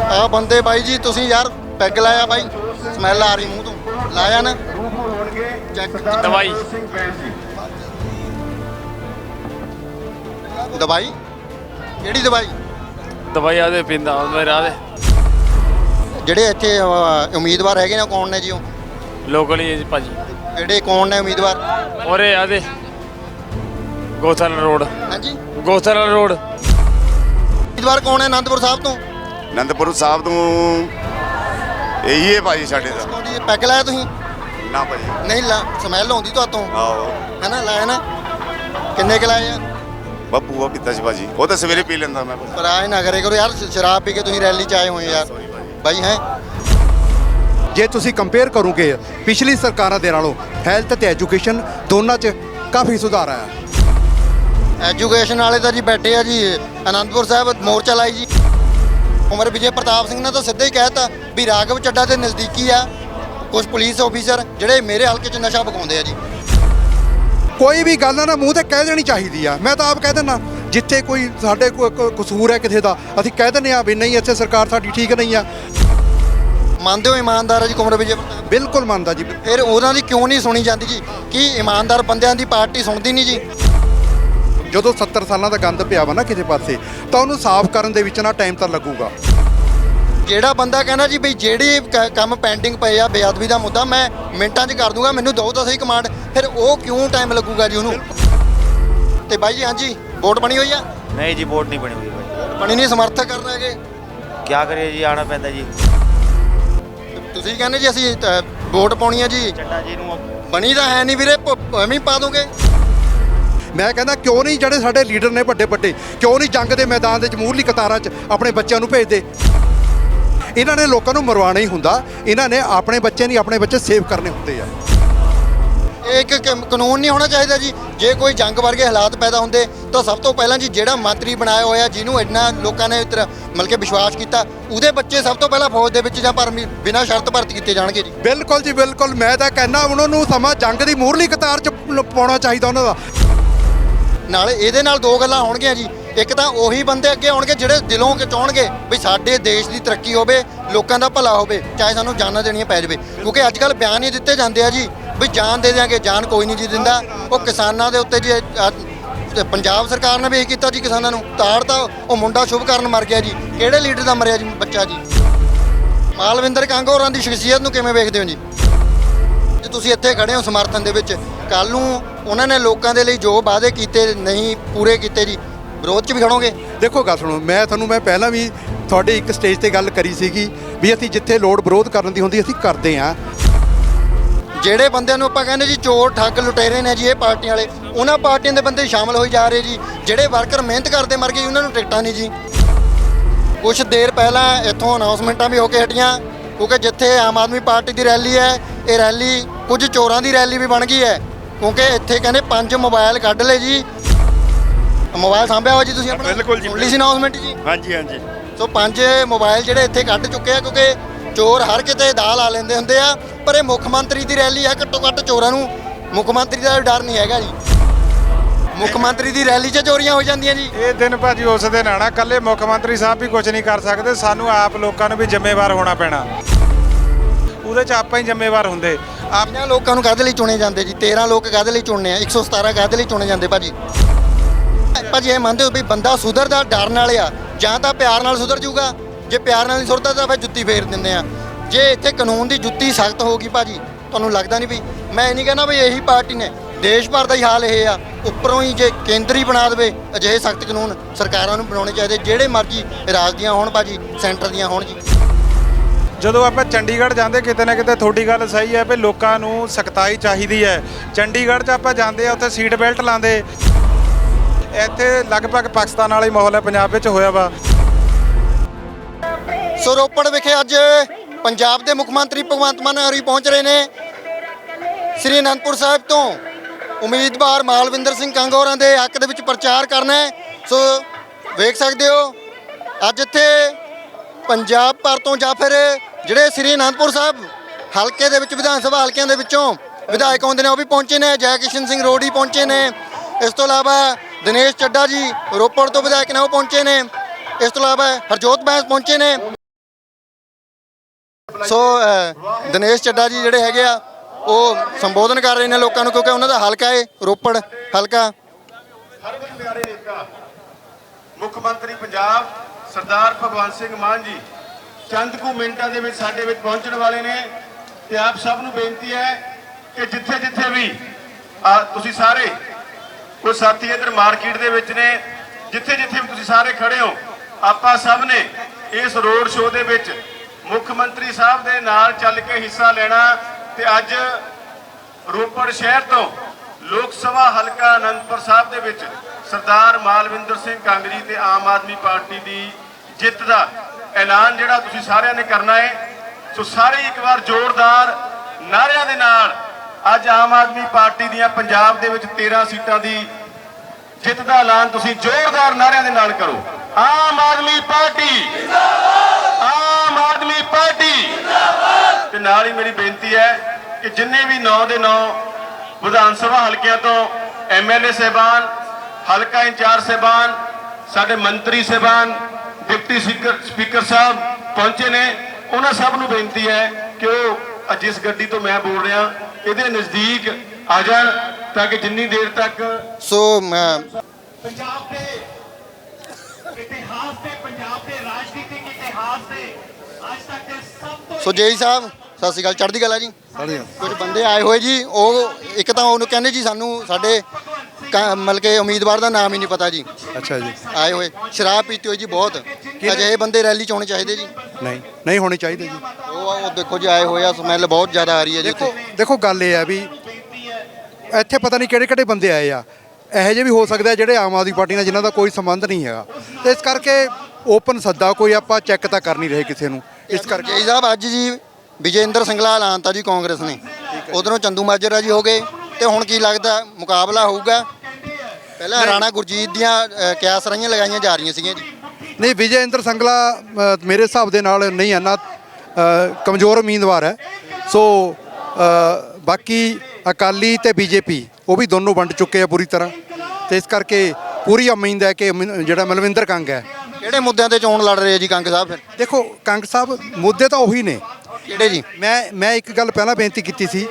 ਆ ਬੰਦੇ ਬਾਈ ਜੀ ਤੁਸੀਂ ਯਾਰ ਪੈਗ ਲਾਇਆ ਬਾਈ। ਸਮੈਲ ਆ ਰਹੀ ਮੂੰਹ ਤੋਂ। ਲਾਇਆ ਨਾ। ਚੈੱਕ ਦਵਾਈ। ਦਵਾਈ? ਕਿਹੜੀ ਦਵਾਈ? ਦਵਾਈ ਆਦੇ ਪਿੰਦਾ ਮੇਰੇ ਆਦੇ ਜਿਹੜੇ ਇੱਥੇ ਅਹ, ਉਮੀਦਵਾਰ ਹੈਗੇ ਨੇ ਕੌਣ ਨੇ ਜੀ ਉਹ? ਲੋਕਲ ਹੀ ਹੈ ਜੀ ਭਾਜੀ। ਜਿਹੜੇ ਕੌਣ ਨੇ ਉਮੀਦਵਾਰ? ਔਰੇ ਆਦੇ ਗੋਥਲ ਰੋਡ। ਹਾਂਜੀ। ਗੋਥਲ ਰੋਡ। ਉਮੀਦਵਾਰ ਕੌਣ ਹੈ ਆਨੰਦਪੁਰ ਸਾਹਿਬ ਤੋਂ? ਅਨੰਦਪੁਰ ਸਾਹਿਬ ਤੋਂ ਇਹੀ ਹੈ ਭਾਜੀ ਸਾਡੇ ਦਾ। ਜੀ ਪੈਗ ਲਾਇਆ ਤੁਸੀਂ? ਨਾ ਭਾਜੀ ਨਹੀਂ ਲਾ ਸਮੈਲ ਆਉਂਦੀ ਤੁਹਾਤੋਂ। ਆਓ ਹੈਨਾ ਲਾਇਆ ਨਾ? ਕਿੰਨੇ ਕੁ ਲਾਏ ਆ? ਬੱਬੂ ਉਹ ਪੀਤਾ ਸੀ ਭਾਜੀ। ਉਹ ਤਾਂ ਸਵੇਰੇ ਪੀ ਲੈਂਦਾ ਮੈਂ। ਪਰ ਆਏ ਨਾ ਕਰੇ ਕਰੋ ਯਾਰ ਸ਼ਰਾਬ ਪੀ ਕੇ ਤੁਸੀਂ ਰੈਲੀ ਚ ਆਏ ਹੋਏ ਯਾਰ। ਬਾਈ ਹੈ? ਜੇ ਤੁਸੀਂ ਕੰਪੇਅਰ ਕਰੋਗੇ ਪਿਛਲੀ ਸਰਕਾਰਾਂ ਦੇ ਨਾਲੋਂ ਹੈਲਥ ਤੇ ਐਜੂਕੇਸ਼ਨ ਦੋਨਾਂ 'ਚ ਕਾਫੀ ਸੁਧਾਰ ਆਇਆ। ਐਜੂਕੇਸ਼ਨ ਵਾਲੇ ਤਾਂ ਜੀ ਬੈਠੇ ਆ ਜੀ। ਆਨੰਦਪੁਰ ਸਾਹਿਬ ਮੋਰਚਾ ਲਾਈ ਜੀ। ਉਮਰ ਵਿਜੇ ਪ੍ਰਤਾਪ ਸਿੰਘ ਨੇ ਤਾਂ ਸਿੱਧਾ ਹੀ ਕਹਿਤਾ ਵੀ ਰਾਘਵ ਚੱਡਾ ਦੇ ਨਜ਼ਦੀਕੀ ਆ। ਕੁਝ ਪੁਲਿਸ ਆਫੀਸਰ ਜਿਹੜੇ ਮੇਰੇ ਹਲਕੇ 'ਚ ਨਸ਼ਾ ਵਿਕਾਉਂਦੇ ਆ ਜੀ। ਕੋਈ ਵੀ ਗੱਲ ਨਾ ਮੂੰਹ ਤੇ ਕਹਿ ਦੇਣੀ ਚਾਹੀਦੀ ਆ। ਮੈਂ ਤਾਂ ਆਪ ਕਹਿ ਦਿੰਦਾ ਜਿੱਥੇ ਕੋਈ ਸਾਡੇ ਕੋਈ ਕਸੂਰ ਹੈ ਕਿਸੇ ਦਾ ਅਸੀਂ ਕਹਿ ਦਿੰਦੇ ਆ ਵੀ ਨਹੀਂ ਇੱਥੇ ਸਰਕਾਰ ਸਾਡੀ ਠੀਕ ਨਹੀਂ ਆ। ਮੰਨਦੇ ਹੋ ਇਮਾਨਦਾਰ ਆ ਜੀ ਕੁਮਰ ਵਿਜੇ ਬਿਲਕੁਲ ਮੰਨਦਾ ਜੀ। ਫਿਰ ਉਹਨਾਂ ਦੀ ਕਿਉਂ ਨਹੀਂ ਸੁਣੀ ਜਾਂਦੀ ਜੀ? ਕੀ ਇਮਾਨਦਾਰ ਬੰਦਿਆਂ ਦੀ ਪਾਰਟੀ ਸੁਣਦੀ ਨਹੀਂ ਜੀ? ਜਦੋਂ 70 ਸਾਲਾਂ ਦਾ ਗੰਦ ਪਿਆ ਵਾ ਨਾ ਕਿਸੇ ਪਾਸੇ ਤਾਂ ਉਹਨੂੰ ਸਾਫ਼ ਕਰਨ ਦੇ ਵਿੱਚ ਨਾ ਟਾਈਮ ਤਾਂ ਲੱਗੂਗਾ। ਜਿਹੜਾ ਬੰਦਾ ਕਹਿੰਦਾ ਜੀ ਬਈ ਜਿਹੜੀ ਕ- ਕੰਮ ਪੈਂਡਿੰਗ ਪਏ ਆ ਬੇਅਦਬੀ ਦਾ ਮੁੱਦਾ ਮੈਂ ਮਿੰਟਾਂ 'ਚ ਕਰ ਦੂੰਗਾ ਮੈਨੂੰ ਦੋ ਤਾਂ ਸਹੀ ਕਮਾਂਡ ਫਿਰ ਉਹ ਕਿਉਂ ਟਾਈਮ ਲੱਗੂਗਾ ਜੀ ਉਹਨੂੰ? ਤੇ ਬਾਈ ਜੀ ਹਾਂਜੀ ਵੋਟ ਬਣੀ ਹੋਈ ਆ? ਨਹੀਂ ਜੀ ਵੋਟ ਨਹੀਂ ਬਣੀ ਹੋਈ ਭਾਈ ਬਣੀ ਨਹੀਂ ਸਮਰਥਕ ਕਰਨ ਹੈਗੇ। ਕੀ ਕਰੀਏ ਜੀ ਆਣਾ ਪੈਂਦਾ ਜੀ। ਤੁਸੀਂ ਕਹਿੰਦੇ ਜੀ ਅਸੀਂ ਅ, ਵੋਟ ਪਾਉਣੀ ਆ ਜੀ। ਚੱਡਾ ਜੀ ਨੂੰ ਬਣੀ ਤਾਂ ਹੈ ਨਹੀਂ ਵੀਰੇ ਭ- ਐਵੇਂ ਹੀ ਪਾ ਦੋਗੇ। ਮੈਂ ਕਹਿੰਦਾ ਕਿਉਂ ਨਹੀਂ ਜਿਹੜੇ ਸਾਡੇ ਲੀਡਰ ਨੇ ਵੱਡੇ ਵੱਡੇ ਕਿਉਂ ਨਹੀਂ ਜੰਗ ਦੇ ਮੈਦਾਨ ਦੇ ਵਿੱਚ ਮੂਹਰਲੀ ਕਤਾਰਾਂ 'ਚ ਆਪਣੇ ਬੱਚਿਆਂ ਨੂੰ ਭੇਜਦੇ? ਇਹਨਾਂ ਨੇ ਲੋਕਾਂ ਨੂੰ ਮਰਵਾਉਣਾ ਹੀ ਹੁੰਦਾ ਇਹਨਾਂ ਨੇ ਆਪਣੇ ਬੱਚੇ ਨਹੀਂ ਆਪਣੇ ਬੱਚੇ ਸੇਵ ਕਰਨੇ ਹੁੰਦੇ ਆ। ਇਹ ਇੱਕ ਕ- ਕਾਨੂੰਨ ਨਹੀਂ ਹੋਣਾ ਚਾਹੀਦਾ ਜੀ। ਜੇ ਕੋਈ ਜੰਗ ਵਰਗੇ ਹਾਲਾਤ ਪੈਦਾ ਹੁੰਦੇ ਤਾਂ ਸਭ ਤੋਂ ਪਹਿਲਾਂ ਜੀ ਜਿਹੜਾ ਮੰਤਰੀ ਬਣਾਇਆ ਹੋਇਆ ਜਿਹਨੂੰ ਇੰਨਾ ਲੋਕਾਂ ਨੇ ਇਤਰ ਮਤਲਬ ਕਿ ਵਿਸ਼ਵਾਸ ਕੀਤਾ ਉਹਦੇ ਬੱਚੇ ਸਭ ਤੋਂ ਪਹਿਲਾਂ ਫੌਜ ਦੇ ਵਿੱਚ ਜਾਂ ਪਰ ਬਿਨਾਂ ਸ਼ਰਤ ਭਰਤੀ ਕੀਤੇ ਜਾਣਗੇ ਜੀ। ਬਿਲਕੁਲ ਜੀ ਬਿਲਕੁਲ। ਮੈਂ ਤਾਂ ਕਹਿੰਦਾ ਉਹਨਾਂ ਨੂੰ ਸਮਾਂ ਜੰਗ ਦੀ ਮੂਹਰਲੀ ਕਤਾਰ 'ਚ ਪਾਉਣਾ ਚਾਹੀਦਾ ਉਹਨਾਂ ਦਾ। ਨਾਲੇ ਇਹਦੇ ਨਾਲ ਦੋ ਗੱਲਾਂ ਹੋਣਗੀਆਂ ਜੀ। ਇੱਕ ਤਾਂ ਉਹੀ ਬੰਦੇ ਅੱਗੇ ਆਉਣਗੇ ਜਿਹੜੇ ਦਿਲੋਂ ਕਿ ਚਾਹਣਗੇ ਵੀ ਸਾਡੇ ਦੇਸ਼ ਦੀ ਤਰੱਕੀ ਹੋਵੇ, ਲੋਕਾਂ ਦਾ ਭਲਾ ਹੋਵੇ, ਚਾਹੇ ਸਾਨੂੰ ਜਾਨਾਂ ਦੇਣੀਆਂ ਪੈ ਜਾਵੇ। ਕਿਉਂਕਿ ਅੱਜ ਕੱਲ ਬਿਆਨ ਹੀ ਦਿੱਤੇ ਜਾਂਦੇ ਆ ਜੀ ਵੀ ਜਾਨ ਦੇ ਦਿਆਂਗੇ, ਜਾਨ ਕੋਈ ਨਹੀਂ ਜੀ ਦਿੰਦਾ। ਉਹ ਕਿਸਾਨਾਂ ਦੇ ਉੱਤੇ ਜੀ ਤੇ ਪੰਜਾਬ ਸਰਕਾਰ ਨੇ ਵੀ ਇਹ ਕੀਤਾ ਜੀ ਕਿਸਾਨਾਂ ਨੂੰ। ਤਾੜ ਤਾਂ ਉਹ ਮੁੰਡਾ ਸ਼ੁਭ ਕਰਨ ਮਰ ਗਿਆ ਜੀ। ਕਿਹੜੇ ਲੀਡਰ ਦਾ ਮਰਿਆ ਜੀ ਬੱਚਾ ਜੀ? ਮਾਲਵਿੰਦਰ ਕੰਗ ਹੋਰਾਂ ਦੀ ਸ਼ਖਸੀਅਤ ਨੂੰ ਕਿਵੇਂ ਵੇਖਦੇ ਹੋ ਜੀ? ਜੇ ਤੁਸੀਂ ਇੱਥੇ ਖੜੇ ਹੋ ਸਮਰਥਨ ਦੇ ਵਿੱਚ ਕੱਲ ਨੂੰ ਉਹਨਾਂ ਨੇ ਲੋਕਾਂ ਦੇ ਲਈ ਜੋ ਵਾਅਦੇ ਕੀਤੇ ਨਹੀਂ ਪੂਰੇ ਕੀਤੇ ਜੀ ਵਿਰੋਧ 'ਚ ਵੀ ਖੜੋਗੇ? ਦੇਖੋ ਗੱਲ ਸੁਣੋ ਮੈਂ ਤੁਹਾਨੂੰ ਮੈਂ ਪਹਿਲਾਂ ਵੀ ਤੁਹਾਡੇ ਇੱਕ ਸਟੇਜ ਤੇ ਗੱਲ ਕਰੀ ਸੀਗੀ ਵੀ ਅਸੀਂ ਜਿੱਥੇ ਲੋੜ ਵਿਰੋਧ ਕਰਨ ਦੀ ਹੁੰਦੀ ਅਸੀਂ ਕਰਦੇ ਆ ਜਿਹੜੇ ਬੰਦਿਆਂ ਨੂੰ ਆਪਾਂ ਕਹਿੰਦੇ ਜੀ ਚੋਰ ਠੱਗ ਲੁਟੇਰੇ ਨੇ ਜੀ ਇਹ ਪਾਰਟੀਆਂ ਵਾਲੇ ਉਹਨਾਂ ਪਾਰਟੀਆਂ ਦੇ ਬੰਦੇ ਸ਼ਾਮਲ ਹੋਈ ਜਾ ਰਹੇ ਜੀ। ਜਿਹੜੇ ਵਰਕਰ ਮਿਹਨਤ ਕਰਦੇ ਮਰ ਗਏ ਉਹਨਾਂ ਨੂੰ ਟਿਕਟਾਂ ਨਹੀਂ ਜੀ। ਕੁਝ ਦੇਰ ਪਹਿਲਾਂ ਇੱਥੋਂ ਅਨਾਉਂਸਮੈਂਟਾਂ ਵੀ ਹੋ ਕੇ ਹਟੀਆਂ ਕਿਉਂਕਿ ਜਿੱਥੇ ਆਮ ਆਦਮੀ ਪਾਰਟੀ ਦੀ ਰੈਲੀ ਹੈ ਇਹ ਰੈਲੀ ਕੁਝ ਚੋਰਾਂ ਦੀ ਰੈਲੀ ਵੀ ਬਣ ਗਈ ਹੈ। ਕਿਉਂਕਿ ਇੱਥੇ ਕਹਿੰਦੇ ਪੰਜ ਮੋਬਾਈਲ ਕੱਢ ਲਏ ਜੀ। ਮੋਬਾਈਲ ਸਾਂਭਿਆ ਹੋਇਆ ਜੀ ਤੁਸੀਂ ਆਪਣਾ? ਬਿਲਕੁਲ ਜੀ, ਸੁਣ ਲਈ ਸੀ ਅਨਾਉਂਸਮੈਂਟ ਜੀ। ਹਾਂਜੀ ਹਾਂਜੀ। ਸੋ ਪੰਜ ਮੋਬਾਈਲ ਜਿਹੜੇ ਇੱਥੇ ਕੱਢ ਚੁੱਕੇ ਆ ਕਿਉਂਕਿ ਚੋਰ ਹਰ ਕਿਤੇ ਦਾਲ ਆ ਲੈਂਦੇ ਹੁੰਦੇ ਆ ਪਰ ਇਹ ਮੁੱਖ ਮੰਤਰੀ ਦੀ ਰੈਲੀ ਆ ਘੱਟੋ ਘੱਟ ਚੋਰਾਂ ਨੂੰ ਮੁੱਖ ਮੰਤਰੀ ਦਾ ਡਰ ਨਹੀਂ ਹੈਗਾ ਜੀ। ਮੁੱਖ ਮੰਤਰੀ ਦੀ ਰੈਲੀ 'ਚ ਚੋਰੀਆਂ ਹੋ ਜਾਂਦੀਆਂ ਜੀ। ਇਹ ਦਿਨ ਭਾਜੀ ਉਸ ਦਿਨ ਆਣਾ ਕੱਲੇ ਮੁੱਖ ਮੰਤਰੀ ਸਾਹਿਬ ਵੀ ਕੁਝ ਨਹੀਂ ਕਰ ਸਕਦੇ ਸਾਨੂੰ ਆਪ ਲੋਕਾਂ ਨੂੰ ਵੀ ਜ਼ਿੰਮੇਵਾਰ ਹੋਣਾ ਪੈਣਾ। ਉਹਦੇ ਚ ਆਪਾਂ ਹੀ ਜ਼ਿੰਮੇਵਾਰ ਹੁੰਦੇ। ਆਪਣਿਆਂ ਲੋਕਾਂ ਨੂੰ ਕਾਹਦੇ ਲਈ ਚੁਣੇ ਜਾਂਦੇ ਜੀ? 13 ਲੋਕ ਕਾਹਦੇ ਲਈ ਚੁਣਨੇ ਆ? 117 ਕਾਹਦੇ ਲਈ ਚੁਣੇ ਜਾਂਦੇ ਭਾਜੀ? ਭਾਜੀ ਇਹ ਮੰਨਦੇ ਹੋ ਵੀ ਬੰਦਾ ਸੁਧਰਦਾ ਡਰਨ ਵਾਲੇ ਆ, ਜਾਂ ਤਾਂ ਪਿਆਰ ਨਾਲ ਸੁਧਰ ਜਾਊਗਾ? ਜੇ ਪਿਆਰ ਨਾਲ ਨਹੀਂ ਸੁਧਰਦਾ ਤਾਂ ਫਿਰ ਜੁੱਤੀ ਫੇਰ ਦਿੰਦੇ ਆ। ਜੇ ਇੱਥੇ ਕਾਨੂੰਨ ਦੀ ਜੁੱਤੀ ਸਖਤ ਹੋਊਗੀ ਭਾਜੀ, ਤੁਹਾਨੂੰ ਲੱਗਦਾ ਨਹੀਂ ਵੀ? ਮੈਂ ਇਹ ਨਹੀਂ ਕਹਿੰਦਾ ਵੀ ਇਹੀ ਪਾਰਟੀ ਨੇ। ਦੇਸ਼ ਭਰ ਦਾ ਹੀ ਹਾਲ ਇਹ ਆ। ਉੱਪਰੋਂ ਹੀ ਜੇ ਕੇਂਦਰੀ ਬਣਾ ਦੇਵੇ, ਅਜਿਹੇ ਸਖਤ ਕਾਨੂੰਨ ਸਰਕਾਰਾਂ ਨੂੰ ਬਣਾਉਣੇ ਚਾਹੀਦੇ, ਜਿਹੜੇ ਮਰਜ਼ੀ ਰਾਜ ਦੀਆਂ ਹੋਣ ਭਾਜੀ, ਸੈਂਟਰ ਦੀਆਂ ਹੋਣ ਜੀ। ਜਦੋਂ ਆਪਾਂ ਚੰਡੀਗੜ੍ਹ ਜਾਂਦੇ, ਕਿਤੇ ਨਾ ਕਿਤੇ ਤੁਹਾਡੀ ਗੱਲ ਸਹੀ ਹੈ ਵੀ ਲੋਕਾਂ ਨੂੰ ਸਖਤਾਈ ਚਾਹੀਦੀ ਹੈ। ਚੰਡੀਗੜ੍ਹ 'ਚ ਆਪਾਂ ਜਾਂਦੇ ਆ ਉੱਥੇ ਸੀਟ ਬੈਲਟ ਲਾਉਂਦੇ। ਇੱਥੇ ਲਗਭਗ ਪਾਕਿਸਤਾਨ ਵਾਲੀ ਮਾਹੌਲ ਹੈ, ਪੰਜਾਬ ਵਿੱਚ ਹੋਇਆ ਵਾ। ਸੋ ਰੋਪੜ ਵਿਖੇ ਅੱਜ ਪੰਜਾਬ ਦੇ ਮੁੱਖ ਮੰਤਰੀ ਭਗਵੰਤ ਮਾਨ ਹੋਰੀ ਪਹੁੰਚ ਰਹੇ ਨੇ। ਸ੍ਰੀ ਅਨੰਦਪੁਰ ਸਾਹਿਬ ਤੋਂ ਉਮੀਦਵਾਰ ਮਾਲਵਿੰਦਰ ਸਿੰਘ ਕੰਗ ਹੋਰਾਂ ਦੇ ਹੱਕ ਦੇ ਵਿੱਚ ਪ੍ਰਚਾਰ ਕਰਨਾ ਹੈ। ਸੋ ਵੇਖ ਸਕਦੇ ਹੋ, ਅੱਜ ਇੱਥੇ ਪੰਜਾਬ ਭਰ ਤੋਂ ਜਾਂ ਫਿਰ ਜਿਹੜੇ ਸ੍ਰੀ ਅਨੰਦਪੁਰ ਸਾਹਿਬ ਹਲਕੇ ਦੇ ਵਿੱਚ, ਵਿਧਾਨ ਸਭਾ ਹਲਕਿਆਂ ਦੇ ਵਿੱਚੋਂ ਵਿਧਾਇਕ ਆਉਂਦੇ ਨੇ, ਉਹ ਵੀ ਪਹੁੰਚੇ ਨੇ, ਜੈ ਕਿਸ਼ਨ ਸਿੰਘ ਰੋੜੀ ਪਹੁੰਚੇ ਨੇ। ਇਸ ਤੋਂ ਇਲਾਵਾ ਦਿਨੇਸ਼ ਚੱਡਾ ਜੀ ਰੋਪੜ ਤੋਂ ਵਿਧਾਇਕ ਨੇ, ਉਹ ਪਹੁੰਚੇ ਨੇ। ਇਸ ਤੋਂ ਇਲਾਵਾ ਹਰਜੋਤ ਬੈਂਸ ਪਹੁੰਚੇ ਨੇ। ਸੋ ਦਿਨੇਸ਼ ਚੱਡਾ ਜੀ ਜਿਹੜੇ ਹੈਗੇ ਆ, ਉਹ ਸੰਬੋਧਨ ਕਰ ਰਹੇ ਨੇ ਲੋਕਾਂ ਨੂੰ, ਕਿਉਂਕਿ ਉਹਨਾਂ ਦਾ ਹਲਕਾ ਏ, ਰੋਪੜ ਹਲਕਾ। ਹਰਮਨ ਪਿਆਰੇ ਨੇਤਾ। ਮੁੱਖ ਮੰਤਰੀ ਪੰਜਾਬ ਸਰਦਾਰ ਭਗਵੰਤ ਸਿੰਘ ਮਾਨ ਜੀ, ਚੰਦ ਕੁ ਮਿੰਟਾਂ ਦੇ ਵਿੱਚ ਸਾਡੇ ਵਿੱਚ ਪਹੁੰਚਣ ਵਾਲੇ ਨੇ ਤੇ ਆਪ ਸਭ ਨੂੰ ਬੇਨਤੀ ਹੈ ਕਿ ਜਿੱਥੇ ਜਿੱਥੇ ਵੀ ਤੁਸੀਂ ਸਾਰੇ, ਕੋਈ ਸਾਥੀ ਇਧਰ ਮਾਰਕੀਟ ਦੇ ਵਿੱਚ ਨੇ, ਜਿੱਥੇ ਜਿੱਥੇ ਵੀ ਤੁਸੀਂ ਸਾਰੇ ਖੜੇ ਹੋ, ਆਪਾਂ ਸਭ ਨੇ ਇਸ ਰੋਡ ਸ਼ੋਅ ਦੇ ਵਿੱਚ ਮੁੱਖ ਮੰਤਰੀ ਸਾਹਿਬ ਦੇ ਨਾਲ ਚੱਲ ਕੇ ਹਿੱਸਾ ਲੈਣਾ ਤੇ ਅੱਜ ਰੋਪੜ ਸ਼ਹਿਰ ਤੋਂ ਲੋਕ ਸਭਾ ਹਲਕਾ ਅਨੰਦਪੁਰ ਸਾਹਿਬ ਦੇ ਵਿੱਚ ਸਰਦਾਰ ਮਾਲਵਿੰਦਰ ਸਿੰਘ ਕਾਂਗਰੀ ਤੇ ਆਮ ਆਦਮੀ ਪਾਰਟੀ ਦੀ ਜਿੱਤ ਦਾ ਐਲਾਨ ਜਿਹੜਾ ਤੁਸੀਂ ਸਾਰਿਆਂ ਨੇ ਕਰਨਾ ਹੈ ਸੋ ਸਾਰੇ ਇੱਕ ਵਾਰ ਜ਼ੋਰਦਾਰ ਨਾਅਰਿਆਂ ਦੇ ਨਾਲ ਅੱਜ ਆਮ ਆਦਮੀ ਪਾਰਟੀ ਦੀਆਂ ਪੰਜਾਬ ਦੇ ਵਿੱਚ 13 ਸੀਟਾਂ ਦੀ ਜਿੱਤ ਦਾ ਐਲਾਨ ਤੁਸੀਂ ਜ਼ੋਰਦਾਰ ਨਾਅਰਿਆਂ ਦੇ ਨਾਲ ਕਰੋ। ਆਮ ਆਦਮੀ ਪਾਰਟੀ ਜਿੰਦਾਬਾਦ ਆਮ ਆਦਮੀ ਪਾਰਟੀ। ਜਿੰਦਾਬਾਦ ਤੇ ਨਾਲ ਹੀ ਮੇਰੀ ਬੇਨਤੀ ਹੈ ਕਿ ਜਿੰਨੇ ਵੀ 9 ਦੇ 9 ਵਿਧਾਨ ਸਭਾ ਹਲਕਿਆਂ ਤੋਂ ਐਮਐਲਏ ਸਹਿਬਾਨ, ਹਲਕਾ ਇੰਚਾਰਜ ਸਹਿਬਾਨ, ਸਾਡੇ ਮੰਤਰੀ ਸਹਿਬਾਨ ਡਿਪਟੀ ਸਪੀਕਰ ਸਪੀਕਰ ਸਾਹਿਬ ਪਹੁੰਚੇ ਨੇ। ਉਹਨਾਂ ਸਭ ਨੂੰ ਬੇਨਤੀ ਹੈ ਕਿ ਉਹ ਜਿਸ ਗੱਡੀ ਤੋਂ ਮੈਂ ਬੋਲ ਰਿਹਾ ਇਹਦੇ ਨਜ਼ਦੀਕ ਆ ਜਾਣ ਤਾਂ ਕਿ ਜਿੰਨੀ ਦੇਰ ਤੱਕ ਸੋ ਮੈਂ ਪੰਜਾਬ ਦੇ ਇਤਿਹਾਸ ਦੇ ਪੰਜਾਬ ਦੇ ਰਾਜਨੀਤਿਕ ਇਤਿਹਾਸ ਦੇ ਅੱਜ ਤੱਕ ਦੇ ਸਭ ਤੋਂ ਸੋ ਜੇਈ ਸਾਹਿਬ ਸਤਿ ਸ਼੍ਰੀ ਅਕਾਲ। ਚੜ੍ਹਦੀ ਕਲਾ ਜੀ। ਕੁਝ ਬੰਦੇ ਆਏ ਹੋਏ ਜੀ ਉਹ ਇੱਕ ਤਾਂ ਉਹਨੂੰ ਕਹਿੰਦੇ ਜੀ ਸਾਨੂੰ ਸਾਡੇ ਕ- ਮਤਲਬ ਕਿ ਉਮੀਦਵਾਰ ਦਾ ਨਾਮ ਹੀ ਨਹੀਂ ਪਤਾ ਜੀ। ਅੱਛਾ ਜੀ। ਆਏ ਹੋਏ ਸ਼ਰਾਬ ਪੀਤੀ ਹੋਈ ਜੀ ਬਹੁਤ। ਅਜਿਹੇ ਬੰਦੇ ਰੈਲੀ ਚ ਹੋਣੇ ਚਾਹੀਦੇ ਜੀ। ਨਹੀਂ ਨਹੀਂ ਹੋਣੇ ਚਾਹੀਦੇ ਜੀ। ਉਹ ਉਹ ਦੇਖੋ ਜੀ ਆਏ ਹੋਏ ਆ ਸਮੈਲ ਬਹੁਤ ਜ਼ਿਆਦਾ ਆ ਰਹੀ ਹੈ ਜੀ ਦੇਖੋ ਦੇਖੋ ਗੱਲ ਇਹ ਹੈ ਵੀ ਇੱਥੇ ਪਤਾ ਨਹੀਂ ਕਿਹੜੇ ਕਿਹੜੇ ਬੰਦੇ ਆਏ ਆ। ਇਹੋ ਜਿਹੇ ਵੀ ਹੋ ਸਕਦੇ ਆ ਜਿਹੜੇ ਆਮ ਆਦਮੀ ਪਾਰਟੀ ਨਾਲ ਜਿਨ੍ਹਾਂ ਦਾ ਕੋਈ ਸੰਬੰਧ ਨਹੀਂ ਹੈਗਾ। ਤੇ ਇਸ ਕਰਕੇ ਓਪਨ ਸੱਦਾ ਕੋਈ ਆਪਾਂ ਚੈੱਕ ਤਾਂ ਕਰ ਨਹੀਂ ਰਹੇ ਕਿਸੇ ਨੂੰ। ਇਸ ਕਰਕੇ ਜੇਈ ਸਾਹਿਬ ਅੱਜ ਜੀ ਵਿਜੇਂਦਰ ਸਿੰਗਲਾ ਐਲਾਨਤਾ ਜੀ ਕਾਂਗਰਸ ਨੇ। ਉਧਰੋਂ ਚੰਦੂ ਮਾਜਰਾ ਜੀ ਹੋ ਗਏ। ਤੇ ਹੁਣ ਕੀ ਲੱਗਦਾ ਮੁਕਾਬਲਾ ਹੋਊਗਾ? ਪਹਿਲਾਂ ਰਾਣਾ ਗੁਰਜੀਤ ਦੀਆਂ ਕਿਆਸ ਰਹੀਆਂ ਲਗਾਈਆਂ ਜਾ ਰਹੀਆਂ ਸੀਗੀਆਂ ਜੀ। ਨਹੀਂ ਵਿਜੇ ਇੰਦਰ ਸੰਗਲਾ ਮੇਰੇ ਹਿਸਾਬ ਦੇ ਨਾਲ ਨਹੀਂ ਹੈ ਨਾ ਕਮਜ਼ੋਰ ਉਮੀਦਵਾਰ ਹੈ। ਸੋ ਬਾਕੀ ਅਕਾਲੀ ਤੇ ਬੀਜੇਪੀ ਉਹ ਵੀ ਦੋਨੋਂ ਵੰਡ ਚੁੱਕੇ ਆ ਪੂਰੀ ਤਰ੍ਹਾਂ। ਤੇ ਇਸ ਕਰਕੇ ਪੂਰੀ ਉਮੀਦ ਹੈ ਕਿ ਜਿਹੜਾ ਮਲਵਿੰਦਰ ਕੰਗ ਹੈ। ਕਿਹੜੇ ਮੁੱਦਿਆਂ ਤੇ ਚੋਣ ਲੜ ਰਹੇ ਜੀ ਕੰਗ ਸਾਹਿਬ ਫਿਰ? ਦੇਖੋ ਕੰਗ ਸਾਹਿਬ ਮੁੱਦੇ ਤਾਂ ਉਹੀ ਨੇ। ਕਿਹੜੇ ਜੀ? ਮੈਂ ਮੈਂ ਇੱਕ ਗੱਲ ਪਹਿਲਾਂ ਬੇਨਤੀ ਕੀਤੀ ਸੀ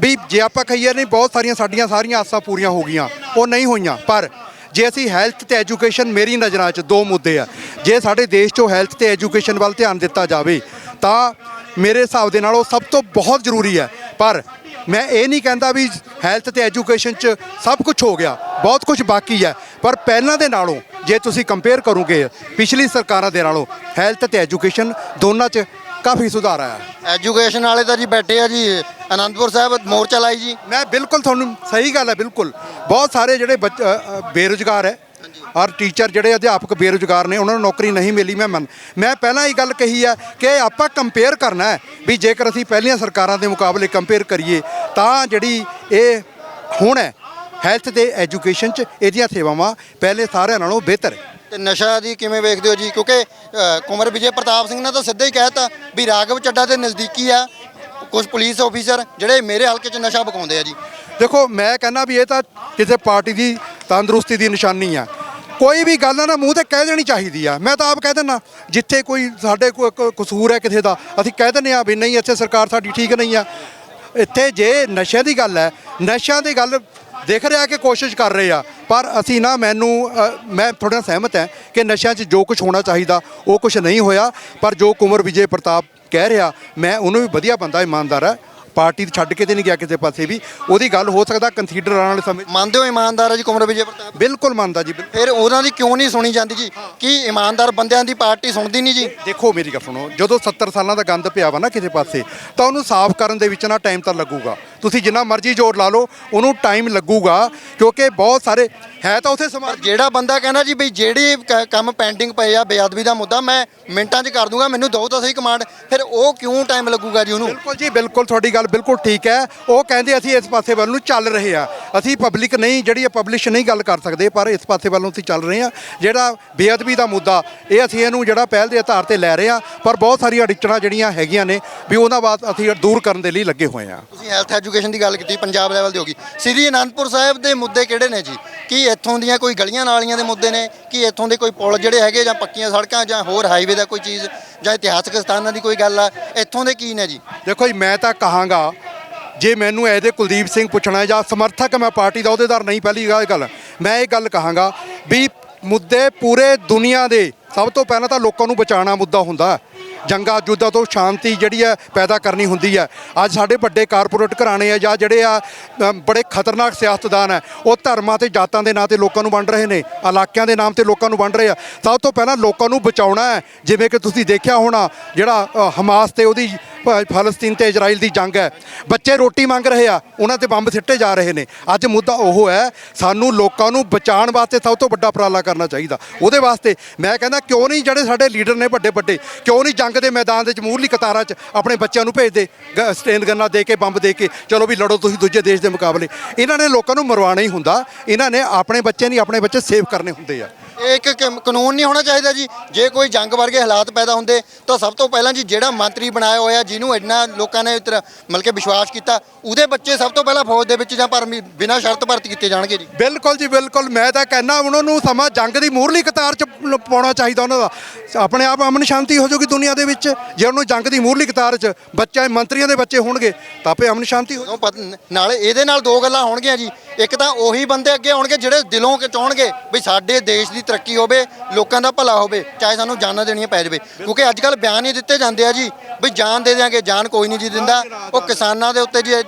ਵੀ ਜੇ ਆਪਾਂ ਕਹੀਏ ਨਹੀਂ ਬਹੁਤ ਸਾਰੀਆਂ ਸਾਡੀਆਂ ਸਾਰੀਆਂ ਆਸਾਂ ਪੂਰੀਆਂ ਹੋ ਗਈਆਂ, ਉਹ ਨਹੀਂ ਹੋਈਆਂ। ਪਰ ਜੇ ਅਸੀਂ ਹੈਲਥ ਤੇ ਐਜੂਕੇਸ਼ਨ ਮੇਰੀ ਨਜ਼ਰਾਂ 'ਚ ਦੋ ਮੁੱਦੇ ਆ, ਜੇ ਸਾਡੇ ਦੇਸ਼ 'ਚੋਂ ਹੈਲਥ ਤੇ ਐਜੂਕੇਸ਼ਨ ਵੱਲ ਧਿਆਨ ਦਿੱਤਾ ਜਾਵੇ, ਤਾਂ ਮੇਰੇ ਹਿਸਾਬ ਦੇ ਨਾਲ ਉਹ ਸਭ ਤੋਂ ਬਹੁਤ ਜ਼ਰੂਰੀ ਹੈ। ਪਰ ਮੈਂ ਇਹ ਨਹੀਂ ਕਹਿੰਦਾ ਵੀ ਹੈਲਥ ਤੇ ਐਜੂਕੇਸ਼ਨ 'ਚ ਸਭ ਕੁਝ ਹੋ ਗਿਆ, ਬਹੁਤ ਕੁਝ ਬਾਕੀ ਹੈ। ਪਰ ਪਹਿਲਾਂ ਦੇ ਨਾਲੋਂ, ਜੇ ਤੁਸੀਂ ਕੰਪੇਅਰ ਕਰੋਗੇ ਪਿਛਲੀ ਸਰਕਾਰਾਂ ਦੇ ਨਾਲੋਂ ਹੈਲਥ ਤੇ ਐਜੂਕੇਸ਼ਨ ਦੋਨਾਂ 'ਚ ਕਾਫੀ ਸੁਧਾਰ ਆਇਆ। ਐਜੂਕੇਸ਼ਨ ਵਾਲੇ ਤਾਂ ਜੀ ਬੈਠੇ ਆ ਜੀ ਅਨੰਦਪੁਰ ਸਾਹਿਬ ਮੋਰਚਾ ਲਾਈ ਜੀ? ਮੈਂ ਬਿਲਕੁਲ ਤੁਹਾਨੂੰ ਸਹੀ ਗੱਲ ਹੈ ਬਿਲਕੁਲ। ਬਹੁਤ ਸਾਰੇ ਜਿਹੜੇ ਬੇਰੁਜ਼ਗਾਰ ਹੈ। ਔਰ ਟੀਚਰ ਜਿਹੜੇ ਅਧਿਆਪਕ ਬੇਰੁਜ਼ਗਾਰ ਨੇ ਉਹਨਾਂ ਨੂੰ ਨੌਕਰੀ ਨਹੀਂ ਮਿਲੀ ਮੈਂ ਮੰਨ ਮੈਂ ਪਹਿਲਾਂ ਇਹ ਗੱਲ ਕਹੀ ਹੈ ਕਿ ਆਪਾਂ ਕੰਪੇਅਰ ਕਰਨਾ ਹੈ ਵੀ ਜੇਕਰ ਅਸੀਂ ਪਹਿਲੀਆਂ ਸਰਕਾਰਾਂ ਦੇ ਮੁਕਾਬਲੇ ਕੰਪੇਅਰ ਕਰੀਏ ਤਾਂ ਜਿਹੜੀ ਇਹ ਹੁਣ ਹੈ ਹੈਲਥ ਤੇ ਐਜੂਕੇਸ਼ਨ 'ਚ ਇਹਦੀਆਂ ਸੇਵਾਵਾਂ ਪਹਿਲੇ ਸਾਰਿਆਂ ਨਾਲੋਂ ਬਿਹਤਰ ਹੈ। ਤੇ ਨਸ਼ਾ ਦੀ ਕਿਵੇਂ ਵੇਖਦੇ ਹੋ ਜੀ? ਕਿਉਂਕਿ ਅ, ਕੁੰਵਰ ਵਿਜੇ ਪ੍ਰਤਾਪ ਸਿੰਘ ਨੇ ਤਾਂ ਸਿੱਧਾ ਹੀ ਕਹਿਤਾ ਵੀ ਰਾਘਵ ਚੱਡਾ ਦੇ ਨਜ਼ਦੀਕੀ ਆ ਕੁਝ ਪੁਲਿਸ ਆਫੀਸਰ ਜਿਹੜੇ ਮੇਰੇ ਹਲਕੇ 'ਚ ਨਸ਼ਾ ਬਕਾਉਂਦੇ ਆ ਜੀ। ਦੇਖੋ, ਮੈਂ ਕਹਿੰਦਾ ਵੀ ਇਹ ਤਾਂ ਕਿਸੇ ਪਾਰਟੀ ਦੀ ਤੰਦਰੁਸਤੀ ਦੀ ਨਿਸ਼ਾਨੀ ਆ। ਕੋਈ ਵੀ ਗੱਲ ਨਾ, ਮੂੰਹ ਤੇ ਕਹਿ ਦੇਣੀ ਚਾਹੀਦੀ ਆ। ਮੈਂ ਤਾਂ ਆਪ ਕਹਿ ਦਿੰਦਾ, ਜਿੱਥੇ ਕੋਈ ਸਾਡੇ ਕੋਈ ਕਸੂਰ ਹੈ ਕਿਸੇ ਦਾ, ਅਸੀਂ ਕਹਿ ਦਿੰਦੇ ਆ ਵੀ ਨਹੀਂ, ਇੱਥੇ ਸਰਕਾਰ ਸਾਡੀ ਠੀਕ ਨਹੀਂ ਆ। ਇੱਥੇ ਜੇ ਨਸ਼ਿਆਂ ਦੀ ਗੱਲ ਹੈ, ਨਸ਼ਿਆਂ ਦੀ ਗੱਲ ਦੇਖ ਰਿਹਾ ਕਿ ਕੋਸ਼ਿਸ਼ ਕਰ ਰਹੇ ਆ, ਪਰ ਅਸੀਂ ਨਾ ਮੈਨੂੰ ਮੈਂ ਮੈਂ ਨਾਲ ਸਹਿਮਤ ਹਾਂ ਕਿ ਨਸ਼ਿਆਂ 'ਚ ਜੋ ਕੁਝ ਹੋਣਾ ਚਾਹੀਦਾ, ਉਹ ਕੁਝ ਨਹੀਂ ਹੋਇਆ, ਪਰ ਜੋ ਕੁੰਵਰ ਵਿਜੇ ਪ੍ਰਤਾਪ ਕਹਿ ਰਿਹਾ ਮੈਂ ਉਹਨੂੰ ਵੀ ਵਧੀਆ ਬੰਦਾ ਇਮਾਨਦਾਰ ਹੈ ਪਾਰਟੀ ਛੱਡ ਕੇ ਤੇ ਨਹੀਂ ਗਿਆ ਕਿਸੇ ਪਾਸੇ ਵੀ। ਉਹਦੀ ਗੱਲ ਹੋ ਸਕਦਾ ਕੰਸੀਡਰ ਆਉਣ ਵਾਲੇ ਸਮੇਂ। ਮੰਨਦੇ ਹੋ ਇਮਾਨਦਾਰ ਆ ਜੀ ਕੁੰਵਰ ਵਿਜੇ ਪ੍ਰਤਾਪ? ਬਿਲਕੁਲ ਮੰਨਦਾ ਜੀ। ਫਿਰ ਉਹਨਾਂ ਦੀ ਕਿਉਂ ਨਹੀਂ ਸੁਣੀ ਜਾਂਦੀ ਜੀ? ਕੀ ਇਮਾਨਦਾਰ ਬੰਦਿਆਂ ਦੀ ਪਾਰਟੀ ਸੁਣਦੀ ਨਹੀਂ ਜੀ? ਦੇਖੋ ਮੇਰੀ ਗੱਲ ਸੁਣੋ ਜਦੋਂ 70 ਸਾਲਾਂ ਦਾ ਗੰਦ ਪਿਆ ਵਾ ਨਾ ਕਿਸੇ ਪਾਸੇ ਤਾਂ ਉਹਨੂੰ ਸਾਫ਼ ਕਰਨ ਦੇ ਵਿੱਚ ਨਾ ਟਾਈਮ ਤਾਂ ਲੱਗੂਗਾ। ਤੁਸੀਂ ਜਿੰਨਾ ਮਰਜ਼ੀ ਜ਼ੋਰ ਲਾ ਲਓ ਉਹਨੂੰ ਟਾਈਮ ਲੱਗੂਗਾ ਕਿਉਂਕਿ ਬਹੁਤ ਸਾਰੇ ਹੈ ਤਾਂ ਉਥੇ ਸਮਾਜ ਜਿਹੜਾ ਬੰਦਾ ਕਹਿੰਦਾ ਜੀ ਵੀ ਜਿਹੜੀ ਕੰਮ ਪੈਂਡਿੰਗ ਪਏ ਆ ਬੇਅਦਬੀ ਦਾ ਮੁੱਦਾ ਮੈਂ ਮਿੰਟਾਂ 'ਚ ਕਰ ਦੂੰਗਾ ਮੈਨੂੰ ਦੋ ਤਾਂ ਸਹੀ ਕਮਾਂਡ ਫਿਰ ਉਹ ਕਿਉਂ ਟਾਈਮ ਲੱਗੂਗਾ ਜੀ ਉਹਨੂੰ? ਬਿਲਕੁਲ ਜੀ ਬਿਲਕੁਲ ਤੁਹਾਡੀ ਗੱਲ ਬਿਲਕੁਲ ਠੀਕ ਹੈ। ਉਹ ਕਹਿੰਦੇ ਅਸੀਂ ਇਸ ਪਾਸੇ ਵੱਲ ਨੂੰ ਚੱਲ ਰਹੇ ਆ। ਅਸੀਂ ਪਬਲਿਕ ਨਹੀਂ ਜਿਹੜੀ ਪਬਲਿਸ਼ ਨਹੀਂ ਗੱਲ ਕਰ ਸਕਦੇ ਪਰ ਇਸ ਪਾਸੇ ਵੱਲ ਨੂੰ ਅਸੀਂ ਚੱਲ ਰਹੇ ਆ। ਜਿਹੜਾ ਬੇਅਦਬੀ ਦਾ ਮੁੱਦਾ ਇਹ ਅਸੀਂ ਇਹਨੂੰ ਜਿਹੜਾ ਪਹਿਲ ਦੇ ਆਧਾਰ ਤੇ ਲੈ ਰਹੇ ਆ ਪਰ ਬਹੁਤ ਸਾਰੀਆਂ ਅੜਿੱਚਣਾਂ ਜਿਹੜੀਆਂ ਹੈਗੀਆਂ ਨੇ ਵੀ ਉਹਨਾਂ ਬਾਅਦ ਅਸੀਂ ਦੂਰ ਕਰਨ ਦੇ ਲਈ ਲੱਗੇ ਹੋਏ ਆ। ਤੁਸੀਂ ਹੈਲਥ ਐਜੂਕੇਸ਼ਨ ਦੀ ਗੱਲ ਕੀਤੀ, ਪੰਜਾਬ ਲੈਵਲ ਦੀ ਹੋਗੀ ਸ੍ਰੀ ਅਨੰਦਪੁਰ ਸਾਹਿਬ ਦੇ ਮੁੱਦੇ ਕਿਹੜੇ ਨੇ ਜੀ? ਕੀ ਇੱਥੋਂ ਦੀਆਂ ਕੋਈ ਗਲੀਆਂ ਨਾਲੀਆਂ ਦੇ ਮੁੱਦੇ ਨੇ? ਕੀ ਇੱਥੋਂ ਦੇ ਕੋਈ ਪੁਲ ਜਿਹੜੇ ਹੈਗੇ ਜਾਂ ਪੱਕੀਆਂ ਸੜਕਾਂ ਜਾਂ ਹੋਰ ਹਾਈਵੇ ਦਾ ਕੋਈ ਚੀਜ਼ ਜਾਂ ਇਤਿਹਾਸਕ ਸਥਾਨਾਂ ਦੀ ਕੋਈ ਗੱਲ ਆ? ਇੱਥੋਂ ਦੇ ਕੀ ਨੇ ਜੀ? ਦੇਖੋ ਜੀ, ਮੈਂ ਤਾਂ ਕਹਾਂਗਾ, ਜੇ ਮੈਨੂੰ ਇਹਦੇ ਕੁਲਦੀਪ ਸਿੰਘ ਪੁੱਛਣਾ ਜਾਂ ਸਮਰਥਕ ਮੈਂ ਪਾਰਟੀ ਦਾ ਅਹੁਦੇਦਾਰ ਨਹੀਂ, ਪਹਿਲੀ ਗੱਲ ਗੱਲ, ਮੈਂ ਇਹ ਗੱਲ ਕਹਾਂਗਾ ਵੀ ਮੁੱਦੇ ਪੂਰੇ ਦੁਨੀਆ ਦੇ ਸਭ ਤੋਂ ਪਹਿਲਾਂ ਤਾਂ ਲੋਕਾਂ ਨੂੰ ਬਚਾਉਣਾ ਮੁੱਦਾ ਹੁੰਦਾ। ਜੰਗਾਂ ਯੁੱਧਾਂ ਤੋਂ ਸ਼ਾਂਤੀ ਜਿਹੜੀ ਹੈ ਪੈਦਾ ਕਰਨੀ ਹੁੰਦੀ ਹੈ। ਅੱਜ ਸਾਡੇ ਵੱਡੇ ਕਾਰਪੋਰੇਟ ਘਰਾਣੇ ਆ ਜਾਂ ਜਿਹੜੇ ਆ ਬੜੇ ਖਤਰਨਾਕ ਸਿਆਸਤਦਾਨ ਹੈ, ਉਹ ਧਰਮਾਂ ਤੇ ਜਾਤਾਂ ਦੇ ਨਾਂ ਤੇ ਲੋਕਾਂ ਨੂੰ ਵੰਡ ਰਹੇ ਨੇ, ਇਲਾਕਿਆਂ ਦੇ ਨਾਮ ਤੇ ਲੋਕਾਂ ਨੂੰ ਵੰਡ ਰਹੇ ਆ। ਸਭ ਤੋਂ ਪਹਿਲਾਂ ਲੋਕਾਂ ਨੂੰ ਬਚਾਉਣਾ ਹੈ, ਜਿਵੇਂ ਕਿ ਤੁਸੀਂ ਦੇਖਿਆ ਹੋਣਾ, ਜਿਹੜਾ ਹਮਾਸ ਤੇ ਉਹਦੀ ਫਲਸਤੀਨ ਤੇ ਇਜ਼ਰਾਈਲ ਦੀ ਜੰਗ ਹੈ। ਬੱਚੇ ਰੋਟੀ ਮੰਗ ਰਹੇ ਆ, ਉਹਨਾਂ ਤੇ ਬੰਬ ਸਿੱਟੇ ਜਾ ਰਹੇ ਨੇ। ਅੱਜ ਮੁੱਦਾ ਉਹ ਹੈ, ਸਾਨੂੰ ਲੋਕਾਂ ਨੂੰ ਬਚਾਉਣ ਵਾਸਤੇ ਸਭ ਤੋਂ ਵੱਡਾ ਉਪਰਾਲਾ ਕਰਨਾ ਚਾਹੀਦਾ। ਉਹਦੇ ਵਾਸਤੇ ਮੈਂ ਕਹਿੰਦਾ, ਕਿਉਂ ਨਹੀਂ ਜਿਹੜੇ ਸਾਡੇ ਲੀਡਰ ਨੇ ਵੱਡੇ ਵੱਡੇ ਕਿਉਂ ਨਹੀਂ ਜੰਗ ਦੇ ਮੈਦਾਨ ਦੇ ਵਿੱਚ ਮੂਹਰਲੀ ਕਤਾਰਾਂ 'ਚ ਆਪਣੇ ਬੱਚਿਆਂ ਨੂੰ ਭੇਜਦੇ, ਗ- ਸਟੇਨ ਗੰਨਾ ਦੇ ਕੇ, ਬੰਬ ਦੇ ਕੇ, ਚਲੋ ਵੀ ਲੜੋ ਤੁਸੀਂ ਦੂਜੇ ਦੇਸ਼ ਦੇ ਮੁਕਾਬਲੇ। ਇਹਨਾਂ ਨੇ ਲੋਕਾਂ ਨੂੰ ਮਰਵਾਉਣਾ ਹੀ ਹੁੰਦਾ। ਇਹਨਾਂ ਨੇ ਆਪਣੇ ਬੱਚੇ ਨਹੀਂ, ਆਪਣੇ ਬੱਚੇ ਸੇਵ ਕਰਨੇ ਹੁੰਦੇ ਆ। ਇਹ ਇੱਕ ਕ- ਕਾਨੂੰਨ ਨਹੀਂ ਹੋਣਾ ਚਾਹੀਦਾ ਜੀ। ਜੇ ਕੋਈ ਜੰਗ ਵਰਗੇ ਹਾਲਾਤ ਪੈਦਾ ਹੁੰਦੇ ਤਾਂ ਸਭ ਤੋਂ ਪਹਿਲਾਂ ਜੀ ਜਿਹੜਾ ਮੰਤਰੀ ਬਣਾਇਆ ਹੋਇਆ ਜਿਹਨੂੰ ਇੰਨਾ ਲੋਕਾਂ ਨੇ ਇਤਰ ਮਤਲਬ ਕਿ ਵਿਸ਼ਵਾਸ ਕੀਤਾ ਉਹਦੇ ਬੱਚੇ ਸਭ ਤੋਂ ਪਹਿਲਾਂ ਫੌਜ ਦੇ ਵਿੱਚ ਜਾਂ ਪਰ ਬਿਨਾਂ ਸ਼ਰਤ ਭਰਤੀ ਕੀਤੇ ਜਾਣਗੇ ਜੀ। ਬਿਲਕੁਲ ਜੀ ਬਿਲਕੁਲ। ਮੈਂ ਤਾਂ ਕਹਿੰਦਾ ਉਹਨਾਂ ਨੂੰ ਸਮਾਂ ਜੰਗ ਦੀ ਮੂਹਰਲੀ ਕਤਾਰ 'ਚ ਲ- ਪਾਉਣਾ ਚਾਹੀਦਾ ਉਹਨਾਂ ਦਾ। ਆਪਣੇ ਆਪ ਅਮਨ ਸ਼ਾਂਤੀ ਹੋ ਜਾਊਗੀ ਦੁਨੀਆ ਦੇ ਵਿੱਚ ਜੇ ਉਹਨੂੰ ਜੰਗ ਦੀ ਮੂਹਰਲੀ ਕਤਾਰ 'ਚ ਬੱਚੇ ਮੰਤਰੀਆਂ ਦੇ ਬੱਚੇ ਹੋਣਗੇ ਤਾਂ ਆਪੇ ਅਮਨ ਸ਼ਾਂਤੀ ਹੋ ਪਤ- ਨਾਲੇ ਇਹਦੇ ਨਾਲ ਦੋ ਗੱਲਾਂ ਹੋਣਗੀਆਂ ਜੀ। ਇੱਕ ਤਾਂ ਉਹੀ ਬੰਦੇ ਅੱਗੇ ਆਉਣਗੇ ਜਿਹੜੇ ਦਿਲੋਂ ਕਿ ਚਾਹਣਗੇ ਵੀ ਸਾਡੇ ਦੇਸ਼ ਦੀ ਤਰੱਕੀ ਹੋਵੇ ਲੋਕਾਂ ਦਾ ਭਲਾ ਹੋਵੇ ਚਾਹੇ ਸਾਨੂੰ ਜਾਨਾਂ ਦੇਣੀਆਂ ਪੈ ਜਾਵੇ। ਕਿਉਂਕਿ ਅੱਜ ਕੱਲ ਬਿਆਨ ਹੀ ਦਿੱਤੇ ਜਾਂਦੇ ਆ ਜੀ ਵੀ ਜਾਨ ਦੇ ਦਿਆਂਗੇ ਜਾਨ ਕੋਈ ਨਹੀਂ ਜੀ ਦਿੰਦਾ। ਉਹ ਕਿਸਾਨਾਂ ਦੇ ਉੱਤੇ ਜੀ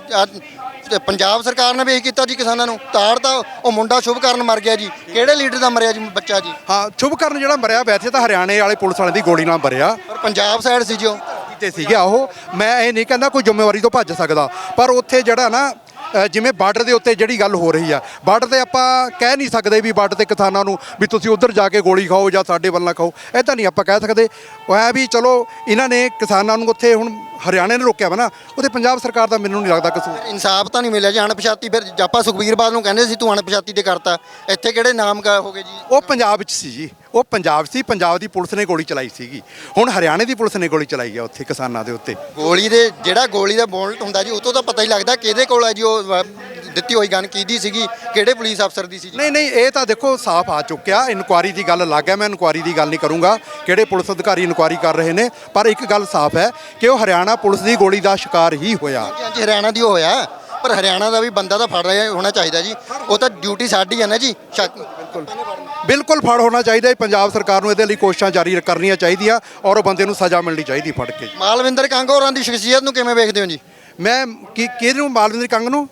ਤੇ ਪੰਜਾਬ ਸਰਕਾਰ ਨੇ ਵੀ ਇਹੀ ਕੀਤਾ ਜੀ ਕਿਸਾਨਾਂ ਨੂੰ। ਤਾੜ ਤਾਂ ਉਹ ਮੁੰਡਾ ਸ਼ੁਭ ਕਰਨ ਮਰ ਗਿਆ ਜੀ। ਕਿਹੜੇ ਲੀਡਰ ਦਾ ਮਰਿਆ ਜੀ ਬੱਚਾ ਜੀ? ਹਾਂ ਸ਼ੁਭਕਰਨ ਜਿਹੜਾ ਮਰਿਆ ਵੈਸੇ ਤਾਂ ਹਰਿਆਣੇ ਵਾਲੇ ਪੁਲਿਸ ਵਾਲੇ ਦੀ ਗੋਲੀ ਨਾਲ ਮਰਿਆ। ਪਰ ਪੰਜਾਬ ਸਾਈਡ ਸੀ ਜੀ ਉਹ। ਤੇ ਸੀਗਾ ਉਹ। ਮੈਂ ਇਹ ਨਹੀਂ ਕਹਿੰਦਾ ਕੋਈ ਜ਼ਿੰਮੇਵਾਰੀ ਤੋਂ ਭੱਜ ਸਕਦਾ। ਪਰ ਉੱਥੇ ਜਿਹੜਾ ਨਾ ਜਿਵੇਂ ਬਾਰਡਰ ਦੇ ਉੱਤੇ ਜਿਹੜੀ ਗੱਲ ਹੋ ਰਹੀ ਆ, ਬਾਰਡਰ ਤੇ ਆਪਾਂ ਕਹਿ ਨਹੀਂ ਸਕਦੇ ਵੀ ਬਾਰਡਰ ਤੇ ਕਿਸਾਨਾਂ ਨੂੰ ਵੀ ਤੁਸੀਂ ਉੱਧਰ ਜਾ ਕੇ ਗੋਲੀ ਖਾਓ ਜਾਂ ਸਾਡੇ ਵੱਲ ਨਾ ਖਾਓ ਤਾਂ ਨਹੀਂ ਆਪਾਂ ਕਹਿ ਸਕਦੇ। ਉਹ ਹੈ ਵੀ ਚਲੋ, ਇਹਨਾਂ ਨੇ ਕਿਸਾਨਾਂ ਨੂੰ ਉੱਥੇ ਹੁਣ ਹਰਿਆਣੇ ਨੇ ਰੋਕਿਆ ਵਾ ਨਾ ਉਹਦੇ ਪੰਜਾਬ ਸਰਕਾਰ ਦਾ ਮੈਨੂੰ ਨਹੀਂ ਲੱਗਦਾ ਕਸੂਰ। ਇਨਸਾਫ ਤਾਂ ਨਹੀਂ ਮਿਲਿਆ ਜੀ ਅਣਪਛਾਤੀ ਫਿਰ ਆਪਾਂ ਸੁਖਬੀਰ ਬਾਦਲ ਨੂੰ ਕਹਿੰਦੇ ਸੀ ਤੂੰ ਅਣਪਛਾਤੀ ਤੇ ਕਰਤਾ। ਇੱਥੇ ਕਿਹੜੇ ਨਾਮ ਕਾ ਹੋ ਗਏ ਜੀ? ਉਹ ਪੰਜਾਬ ਵਿੱਚ ਸੀ ਜੀ ਉਹ ਪੰਜਾਬ ਸੀ ਪੰਜਾਬ ਦੀ ਪੁਲਿਸ ਨੇ ਗੋਲੀ ਚਲਾਈ ਸੀਗੀ। ਹੁਣ ਹਰਿਆਣੇ ਦੀ ਪੁਲਿਸ ਨੇ ਗੋਲੀ ਚਲਾਈ ਆ ਉੱਥੇ ਕਿਸਾਨਾਂ ਦੇ ਉੱਤੇ। ਗੋਲੀ ਦੇ ਜਿਹੜਾ ਗੋਲੀ ਦਾ ਬੋਲਟ ਹੁੰਦਾ ਜੀ ਉਹ ਤੋਂ ਤਾਂ ਪਤਾ ਹੀ ਲੱਗਦਾ ਕਿਹਦੇ ਕੋਲ ਹੈ ਜੀ ਉਹ ਅਹ, ਦਿੱਤੀ ਹੋਈ ਗਨ ਕਿਹਦੀ ਸੀਗੀ ਕਿਹੜੇ ਪੁਲਿਸ ਅਫਸਰ ਦੀ ਸੀ ਜੀ? ਨਹੀਂ ਨਹੀਂ ਇਹ ਤਾਂ ਦੇਖੋ ਸਾਫ਼ ਆ ਚੁੱਕਿਆ ਇਨਕੁਆਰੀ ਦੀ ਗੱਲ ਲੱਗ ਗਿਆ ਮੈਂ ਇਨਕੁਆਰੀ ਦੀ ਗੱਲ ਨਹੀਂ ਕਰੂੰਗਾ ਕਿਹੜੇ ਪੁਲਿਸ ਅਧਿਕਾਰੀ ਇਨਕੁਆਰੀ ਕਰ ਰਹੇ ਨੇ ਪਰ ਇੱਕ ਗੱਲ ਸਾਫ਼ ਹੈ ਕਿ ਉਹ ਹਰਿਆਣਾ ਪੁਲਿਸ ਦੀ ਗੋਲੀ ਦਾ ਸ਼ਿਕਾਰ ਹੀ ਹੋਇਆ। ਹਾਂਜੀ, ਹਰਿਆਣਾ ਦੀ ਉਹ ਹੋਇਆ। ਪਰ ਹਰਿਆਣਾ ਦਾ ਵੀ ਬੰਦਾ ਤਾਂ ਫੜ ਰਿਹਾ ਹੋਣਾ ਚਾਹੀਦਾ ਜੀ। ਉਹ ਤਾਂ ਡਿਊਟੀ ਸਾਡੀ ਹੈ ਨਾ ਜੀ। ਬਿਲਕੁਲ। ਬਿਲਕੁਲ ਫੜ ਹੋਣਾ ਚਾਹੀਦਾ ਹੈ ਪੰਜਾਬ ਸਰਕਾਰ ਨੂੰ ਇਹਦੇ ਲਈ ਕੋਸ਼ਿਸ਼ਾਂ ਜਾਰੀ ਕਰਨੀਆਂ ਚਾਹੀਦੀਆਂ ਔਰ ਉਹ ਬੰਦੇ ਨੂੰ ਸਜ਼ਾ ਮਿਲਣੀ ਚਾਹੀਦੀ ਫੜ ਕੇ ਮਾਲਵਿੰਦਰ ਕੰਗ ਹੋਰਾਂ ਦੀ ਸ਼ਖਸੀਅਤ ਨੂੰ ਕਿਵੇਂ ਵੇਖਦੇ ਹੋ ਜੀ? ਮੈਂ ਕੀ ਕਿਹਨੂੰ ਮਾਲਵਿੰਦਰ ਕੰਗ ਨੂੰ?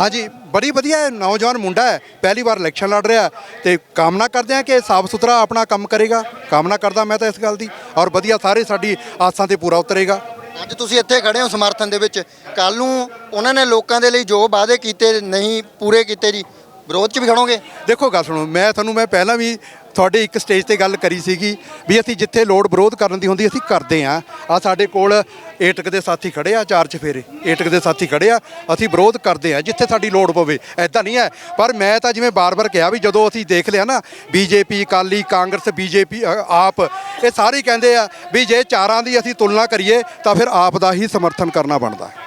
ਹਾਂਜੀ। ਬੜੀ ਵਧੀਆ ਨੌਜਵਾਨ ਮੁੰਡਾ ਹੈ। ਪਹਿਲੀ ਵਾਰ ਇਲੈਕਸ਼ਨ ਲੜ ਰਿਹਾ ਤੇ ਕਾਮਨਾ ਕਰਦੇ ਹਾਂ ਕਿ ਸਾਫ਼ ਸੁਥਰਾ ਆਪਣਾ ਕੰਮ ਕਰੇਗਾ। ਕਾਮਨਾ ਕਰਦਾ ਮੈਂ ਤਾਂ ਇਸ ਗੱਲ ਦੀ। ਔਰ ਵਧੀਆ ਸਾਰੇ ਸਾਡੀ ਆਸਾਂ ਤੇ ਪੂਰਾ ਉਤਰੇਗਾ। ਅੱਜ ਤੁਸੀਂ ਇੱਥੇ ਖੜੇ ਹੋ ਸਮਰਥਨ ਦੇ ਵਿੱਚ। ਕੱਲ ਨੂੰ ਉਹਨਾਂ ਨੇ ਲੋਕਾਂ ਦੇ ਲਈ ਜੋ ਵਾਅਦੇ ਕੀਤੇ, ਨਹੀਂ ਪੂਰੇ ਕੀਤੇ ਜੀ, ਵਿਰੋਧ 'ਚ ਵੀ ਖੜੋਗੇ? ਦੇਖੋ, ਗੱਲ ਸੁਣੋ, ਮੈਂ ਤੁਹਾਨੂੰ, ਮੈਂ ਪਹਿਲਾਂ ਵੀ ਤੁਹਾਡੇ ਇੱਕ ਸਟੇਜ ਤੇ ਗੱਲ ਕਰੀ ਸੀਗੀ ਵੀ ਅਸੀਂ ਜਿੱਥੇ ਲੋੜ ਵਿਰੋਧ ਕਰਨ ਦੀ ਹੁੰਦੀ, ਅਸੀਂ ਕਰਦੇ ਆ ਆ ਸਾਡੇ ਕੋਲ ਏਟਕ ਦੇ ਸਾਥੀ ਖੜੇ ਆ ਚਾਰ ਚਫੇਰੇ। ਏਟਕ ਦੇ ਸਾਥੀ ਖੜੇ ਆ, ਅਸੀਂ ਵਿਰੋਧ ਕਰਦੇ ਆ ਜਿੱਥੇ ਸਾਡੀ ਲੋੜ ਪਵੇ। ਐਦਾਂ ਨਹੀਂ ਹੈ। ਪਰ ਮੈਂ ਤਾਂ ਜਿਵੇਂ ਬਾਰ-ਬਾਰ ਕਿਹਾ ਵੀ ਜਦੋਂ ਅਸੀਂ ਦੇਖ ਲਿਆ ਨਾ ਬੀਜੇਪੀ ਅਕਾਲੀ, ਕਾਂਗਰਸ ਬੀਜੇਪੀ ਆਪ, ਇਹ ਸਾਰੇ ਕਹਿੰਦੇ ਆ ਵੀ ਜੇ ਚਾਰਾਂ ਦੀ ਅਸੀਂ ਤੁਲਨਾ ਕਰੀਏ ਤਾਂ ਫਿਰ ਆਪ ਦਾ ਹੀ ਸਮਰਥਨ ਕਰਨਾ ਬਣਦਾ ਹੈ।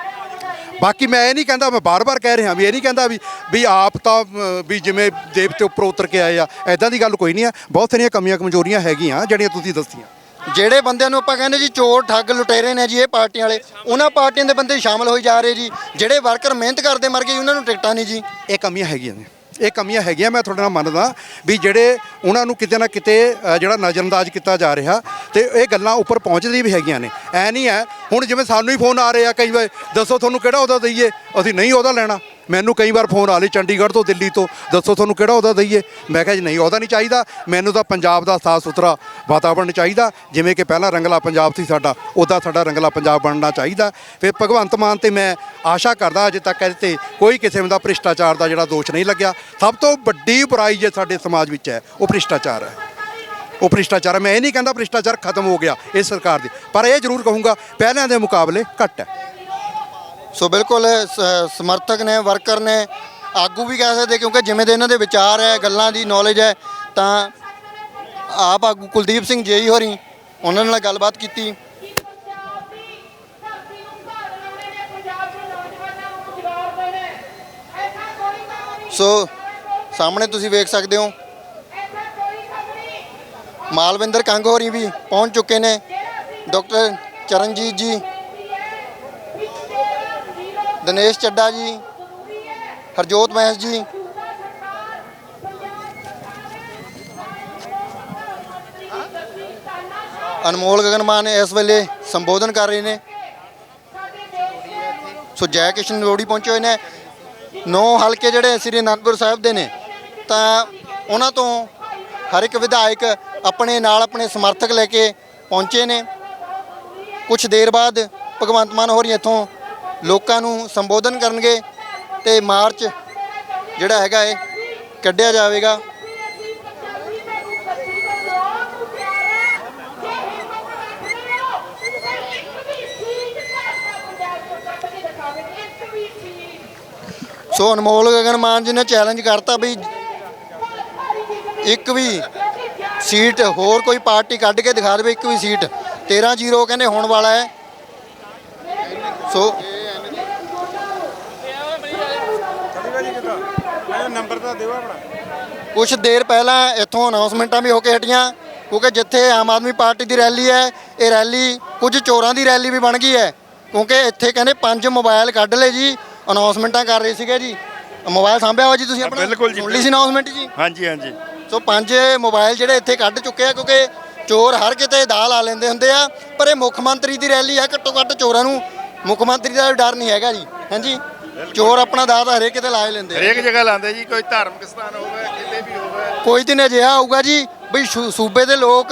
ਬਾਕੀ ਮੈਂ ਇਹ ਨਹੀਂ ਕਹਿੰਦਾ ਮੈਂ ਬਾਰ-ਬਾਰ ਕਹਿ ਰਿਹਾ ਵੀ ਇਹ ਨਹੀਂ ਕਹਿੰਦਾ ਵੀ ਵੀ ਆਪ ਤਾਂ ਵੀ ਜਿਵੇਂ ਦੇਵਤੇ ਉੱਪਰ ਉਤਰ ਕੇ ਆਏ ਆ ਐਦਾਂ ਦੀ ਗੱਲ ਕੋਈ ਨਹੀਂ ਆ। ਬਹੁਤ ਸਾਰੀਆਂ ਕਮੀਆਂ ਕਮਜ਼ੋਰੀਆਂ ਹੈਗੀਆਂ ਜਿਹੜੀਆਂ ਤੁਸੀਂ ਦੱਸੀਆਂ। ਜਿਹੜੇ ਬੰਦਿਆਂ ਨੂੰ ਆਪਾਂ ਕਹਿੰਦੇ ਜੀ ਚੋਰ ਠੱਗ ਲੁਟੇਰੇ ਨੇ ਜੀ ਇਹ ਪਾਰਟੀਆਂ ਵਾਲੇ ਉਹਨਾਂ ਪਾਰਟੀਆਂ ਦੇ ਬੰਦੇ ਸ਼ਾਮਲ ਹੋਈ ਜਾ ਰਹੇ ਜੀ। ਜਿਹੜੇ ਵਰਕਰ ਮਿਹਨਤ ਕਰਦੇ ਮਰ ਗਏ ਉਹਨਾਂ ਨੂੰ ਟਿਕਟਾਂ ਨਹੀਂ ਜੀ। ਇਹ ਕਮੀਆਂ ਹੈਗੀਆਂ ਨੇ। ਇਹ ਕਮੀਆਂ ਹੈਗੀਆਂ ਮੈਂ ਤੁਹਾਡੇ ਨਾਲ ਮੰਨਦਾ ਵੀ ਜਿਹੜੇ ਉਹਨਾਂ ਨੂੰ ਕਿਤੇ ਨਾ ਕਿਤੇ ਜਿਹੜਾ ਨਜ਼ਰਅੰਦਾਜ਼ ਕੀਤਾ ਜਾ ਰਿਹਾ ਤੇ ਇਹ ਗੱਲਾਂ ਉੱਪਰ ਪਹੁੰਚਦੀਆਂ ਵੀ ਹੈਗੀਆਂ ਨੇ। ਐ ਨਹੀਂ ਹੈ, ਹੁਣ ਜਿਵੇਂ ਸਾਨੂੰ ਹੀ ਫੋਨ ਆ ਰਹੇ ਆ, ਕਈ ਵਾਰ ਦੱਸੋ ਤੁਹਾਨੂੰ ਕਿਹੜਾ ਉਹਦਾ ਦਈਏ? ਅਸੀਂ ਨਹੀਂ ਉਹਦਾ ਲੈਣਾ। ਮੈਨੂੰ ਕਈ ਵਾਰ ਫੋਨ ਆ ਲਈ ਚੰਡੀਗੜ੍ਹ ਤੋਂ ਦਿੱਲੀ ਤੋਂ, ਦੱਸੋ ਤੁਹਾਨੂੰ ਕਿਹੜਾ ਉਹਦਾ ਦਈਏ? ਮੈਂ ਕਿਹਾ ਜੀ ਨਹੀਂ, ਉਹਦਾ ਨਹੀਂ ਚਾਹੀਦਾ। ਮੈਨੂੰ ਤਾਂ ਪੰਜਾਬ ਦਾ ਸਾਫ਼ ਸੁਥਰਾ ਵਾਤਾਵਰਣ ਚਾਹੀਦਾ। ਜਿਵੇਂ ਕਿ ਪਹਿਲਾਂ ਰੰਗਲਾ ਪੰਜਾਬ ਸੀ ਸਾਡਾ ਉਹਦਾ ਸਾਡਾ ਰੰਗਲਾ ਪੰਜਾਬ ਬਣਨਾ ਚਾਹੀਦਾ। ਫਿਰ ਭਗਵੰਤ ਮਾਨ ਤੇ ਮੈਂ ਆਸ਼ਾ ਕਰਦਾ ਅਜੇ ਤੱਕ ਇਹਦੇ ਤੇ ਕੋਈ ਕਿਸਮ ਦਾ ਭ੍ਰਿਸ਼ਟਾਚਾਰ ਦਾ ਜਿਹੜਾ ਦੋਸ਼ ਨਹੀਂ ਲੱਗਿਆ। ਸਭ ਤੋਂ ਵੱਡੀ ਬੁਰਾਈ ਜੇ ਸਾਡੇ ਸਮਾਜ ਵਿੱਚ ਹੈ, ਉਹ ਭ੍ਰਿਸ਼ਟਾਚਾਰ ਹੈ। ਉਹ ਭ੍ਰਿਸ਼ਟਾਚਾਰ, ਮੈਂ ਇਹ ਨਹੀਂ ਕਹਿੰਦਾ ਭ੍ਰਿਸ਼ਟਾਚਾਰ ਖਤਮ ਹੋ ਗਿਆ ਇਸ ਸਰਕਾਰ ਦੀ, ਪਰ ਇਹ ਜ਼ਰੂਰ ਕਹੂੰਗਾ ਪਹਿਲਾਂ ਦੇ ਮੁਕਾਬਲੇ ਘੱਟ ਹੈ। ਸੋ ਬਿਲਕੁਲ ਸਮਰਥਕ ਨੇ, ਵਰਕਰ ਨੇ ਆਗੂ ਵੀ ਕਹਿ ਸਕਦੇ ਕਿਉਂਕਿ ਜਿਵੇਂ ਦੇ ਇਹਨਾਂ ਦੇ ਵਿਚਾਰ ਹੈ, ਗੱਲਾਂ ਦੀ ਨੌਲੇਜ ਹੈ, ਤਾਂ ਆਪ ਆਗੂ ਕੁਲਦੀਪ ਸਿੰਘ ਜੇਈ ਹੋਰੀ, ਉਹਨਾਂ ਨਾਲ ਗੱਲਬਾਤ ਕੀਤੀ। ਸੋ ਸਾਹਮਣੇ ਤੁਸੀਂ ਵੇਖ ਸਕਦੇ ਹੋ ਮਾਲਵਿੰਦਰ ਕੰਗ ਹੋਰੀ ਵੀ ਪਹੁੰਚ ਚੁੱਕੇ ਨੇ। ਡਾਕਟਰ ਚਰਨਜੀਤ ਜੀ, ਦਿਨੇਸ਼ ਚੱਡਾ ਜੀ, ਹਰਜੋਤ ਮਹਿਸ ਜੀ। ਅਨਮੋਲ ਗਗਨਮਾਨ ਇਸ ਵੇਲੇ ਸੰਬੋਧਨ ਕਰ ਰਹੇ ਨੇ। ਸੋ ਜੈ ਕਿਸ਼ਨ ਰੋੜੀ ਪਹੁੰਚੇ ਹੋਏ ਨੇ। ਨੌ ਹਲਕੇ ਜਿਹੜੇ ਸ੍ਰੀ ਅਨੰਦਪੁਰ ਸਾਹਿਬ ਦੇ ਨੇ, ਤਾਂ ਉਹਨਾਂ ਤੋਂ ਹਰ ਇੱਕ ਵਿਧਾਇਕ ਆਪਣੇ ਨਾਲ ਆਪਣੇ ਸਮਰਥਕ ਲੈ ਕੇ ਪਹੁੰਚੇ ਨੇ। ਕੁਝ ਦੇਰ ਬਾਅਦ ਭਗਵੰਤ ਮਾਨ ਹੋਰੀ ਇੱਥੋਂ ਲੋਕਾਂ ਨੂੰ ਸੰਬੋਧਨ ਕਰਨਗੇ ਤੇ ਮਾਰਚ ਜਿਹੜਾ ਹੈਗਾ ਇਹ ਕੱਢਿਆ ਜਾਵੇਗਾ। ਸੋ ਅਨਮੋਲ ਗਗਨ ਮਾਨ ਜੀ ਨੇ ਚੈਲੰਜ ਕਰਤਾ ਵੀ ਇੱਕ ਵੀ ਸੀਟ ਹੋਰ ਕੋਈ ਪਾਰਟੀ ਕੱਢ ਕੇ ਦਿਖਾ ਦੇਵੇ ਇੱਕ ਵੀ ਸੀਟ। 13-0 ਕਹਿੰਦੇ ਹੋਣ ਵਾਲਾ ਹੈ। ਸੋ ਨੰਬਰ ਤਾਂ ਦਿਓ ਆਪਣਾ ਕੁਝ ਦੇਰ ਪਹਿਲਾਂ ਇੱਥੋਂ ਅਨਾਉਂਸਮੈਂਟਾਂ ਵੀ ਹੋ ਕੇ ਹਟੀਆਂ ਕਿਉਂਕਿ ਜਿੱਥੇ ਆਮ ਆਦਮੀ ਪਾਰਟੀ ਦੀ ਰੈਲੀ ਹੈ ਇਹ ਰੈਲੀ ਕੁਝ ਚੋਰਾਂ ਦੀ ਰੈਲੀ ਵੀ ਬਣ ਗਈ ਹੈ। ਕਿਉਂਕਿ ਇੱਥੇ ਕਹਿੰਦੇ ਪੰਜ ਮੋਬਾਈਲ ਕੱਢ ਲਏ ਜੀ ਅਨਾਉਂਸਮੈਂਟਾਂ ਕਰ ਰਹੇ ਸੀਗੇ ਜੀ। ਮੋਬਾਈਲ ਸਾਂਭਿਆ ਹੋਇਆ ਜੀ ਤੁਸੀਂ ਆਪਣਾ? ਬਿਲਕੁਲ ਜੀ, ਸੁਣ ਲਈ ਸੀ ਅਨਾਉਂਸਮੈਂਟ ਜੀ? ਹਾਂਜੀ ਹਾਂਜੀ। ਸੋ ਪੰਜ ਮੋਬਾਈਲ ਜਿਹੜੇ ਇੱਥੇ ਕੱਢ ਚੁੱਕੇ ਆ ਕਿਉਂਕਿ ਚੋਰ ਹਰ ਕਿਤੇ ਦਾਅ ਲਾ ਲੈਂਦੇ ਹੁੰਦੇ ਆ ਪਰ ਇਹ ਮੁੱਖ ਮੰਤਰੀ ਦੀ ਰੈਲੀ ਆ ਘੱਟੋ ਘੱਟ ਚੋਰਾਂ ਨੂੰ ਮੁੱਖ ਮੰਤਰੀ ਦਾ ਵੀ ਡਰ ਨਹੀਂ ਹੈਗਾ ਜੀ ਹਾਂਜੀ? ਚੋਰ ਆਪਣਾ ਦਾਅ ਤਾਂ ਹਰੇਕ ਕਿਤੇ ਲਾ ਹੀ ਲੈਂਦੇ ਆ। ਹਰੇਕ ਜਗ੍ਹਾ ਲਾਉਂਦੇ ਜੀ ਕੋਈ ਧਾਰਮਿਕ ਸਥਾਨ ਹੋਵੇ ਕਿਤੇ ਵੀ ਹੋਵੇ। ਕੋਈ ਦਿਨ ਅਜਿਹਾ ਆਊਗਾ ਜੀ ਵੀ ਸ਼ੂ- ਸੂਬੇ ਦੇ ਲੋਕ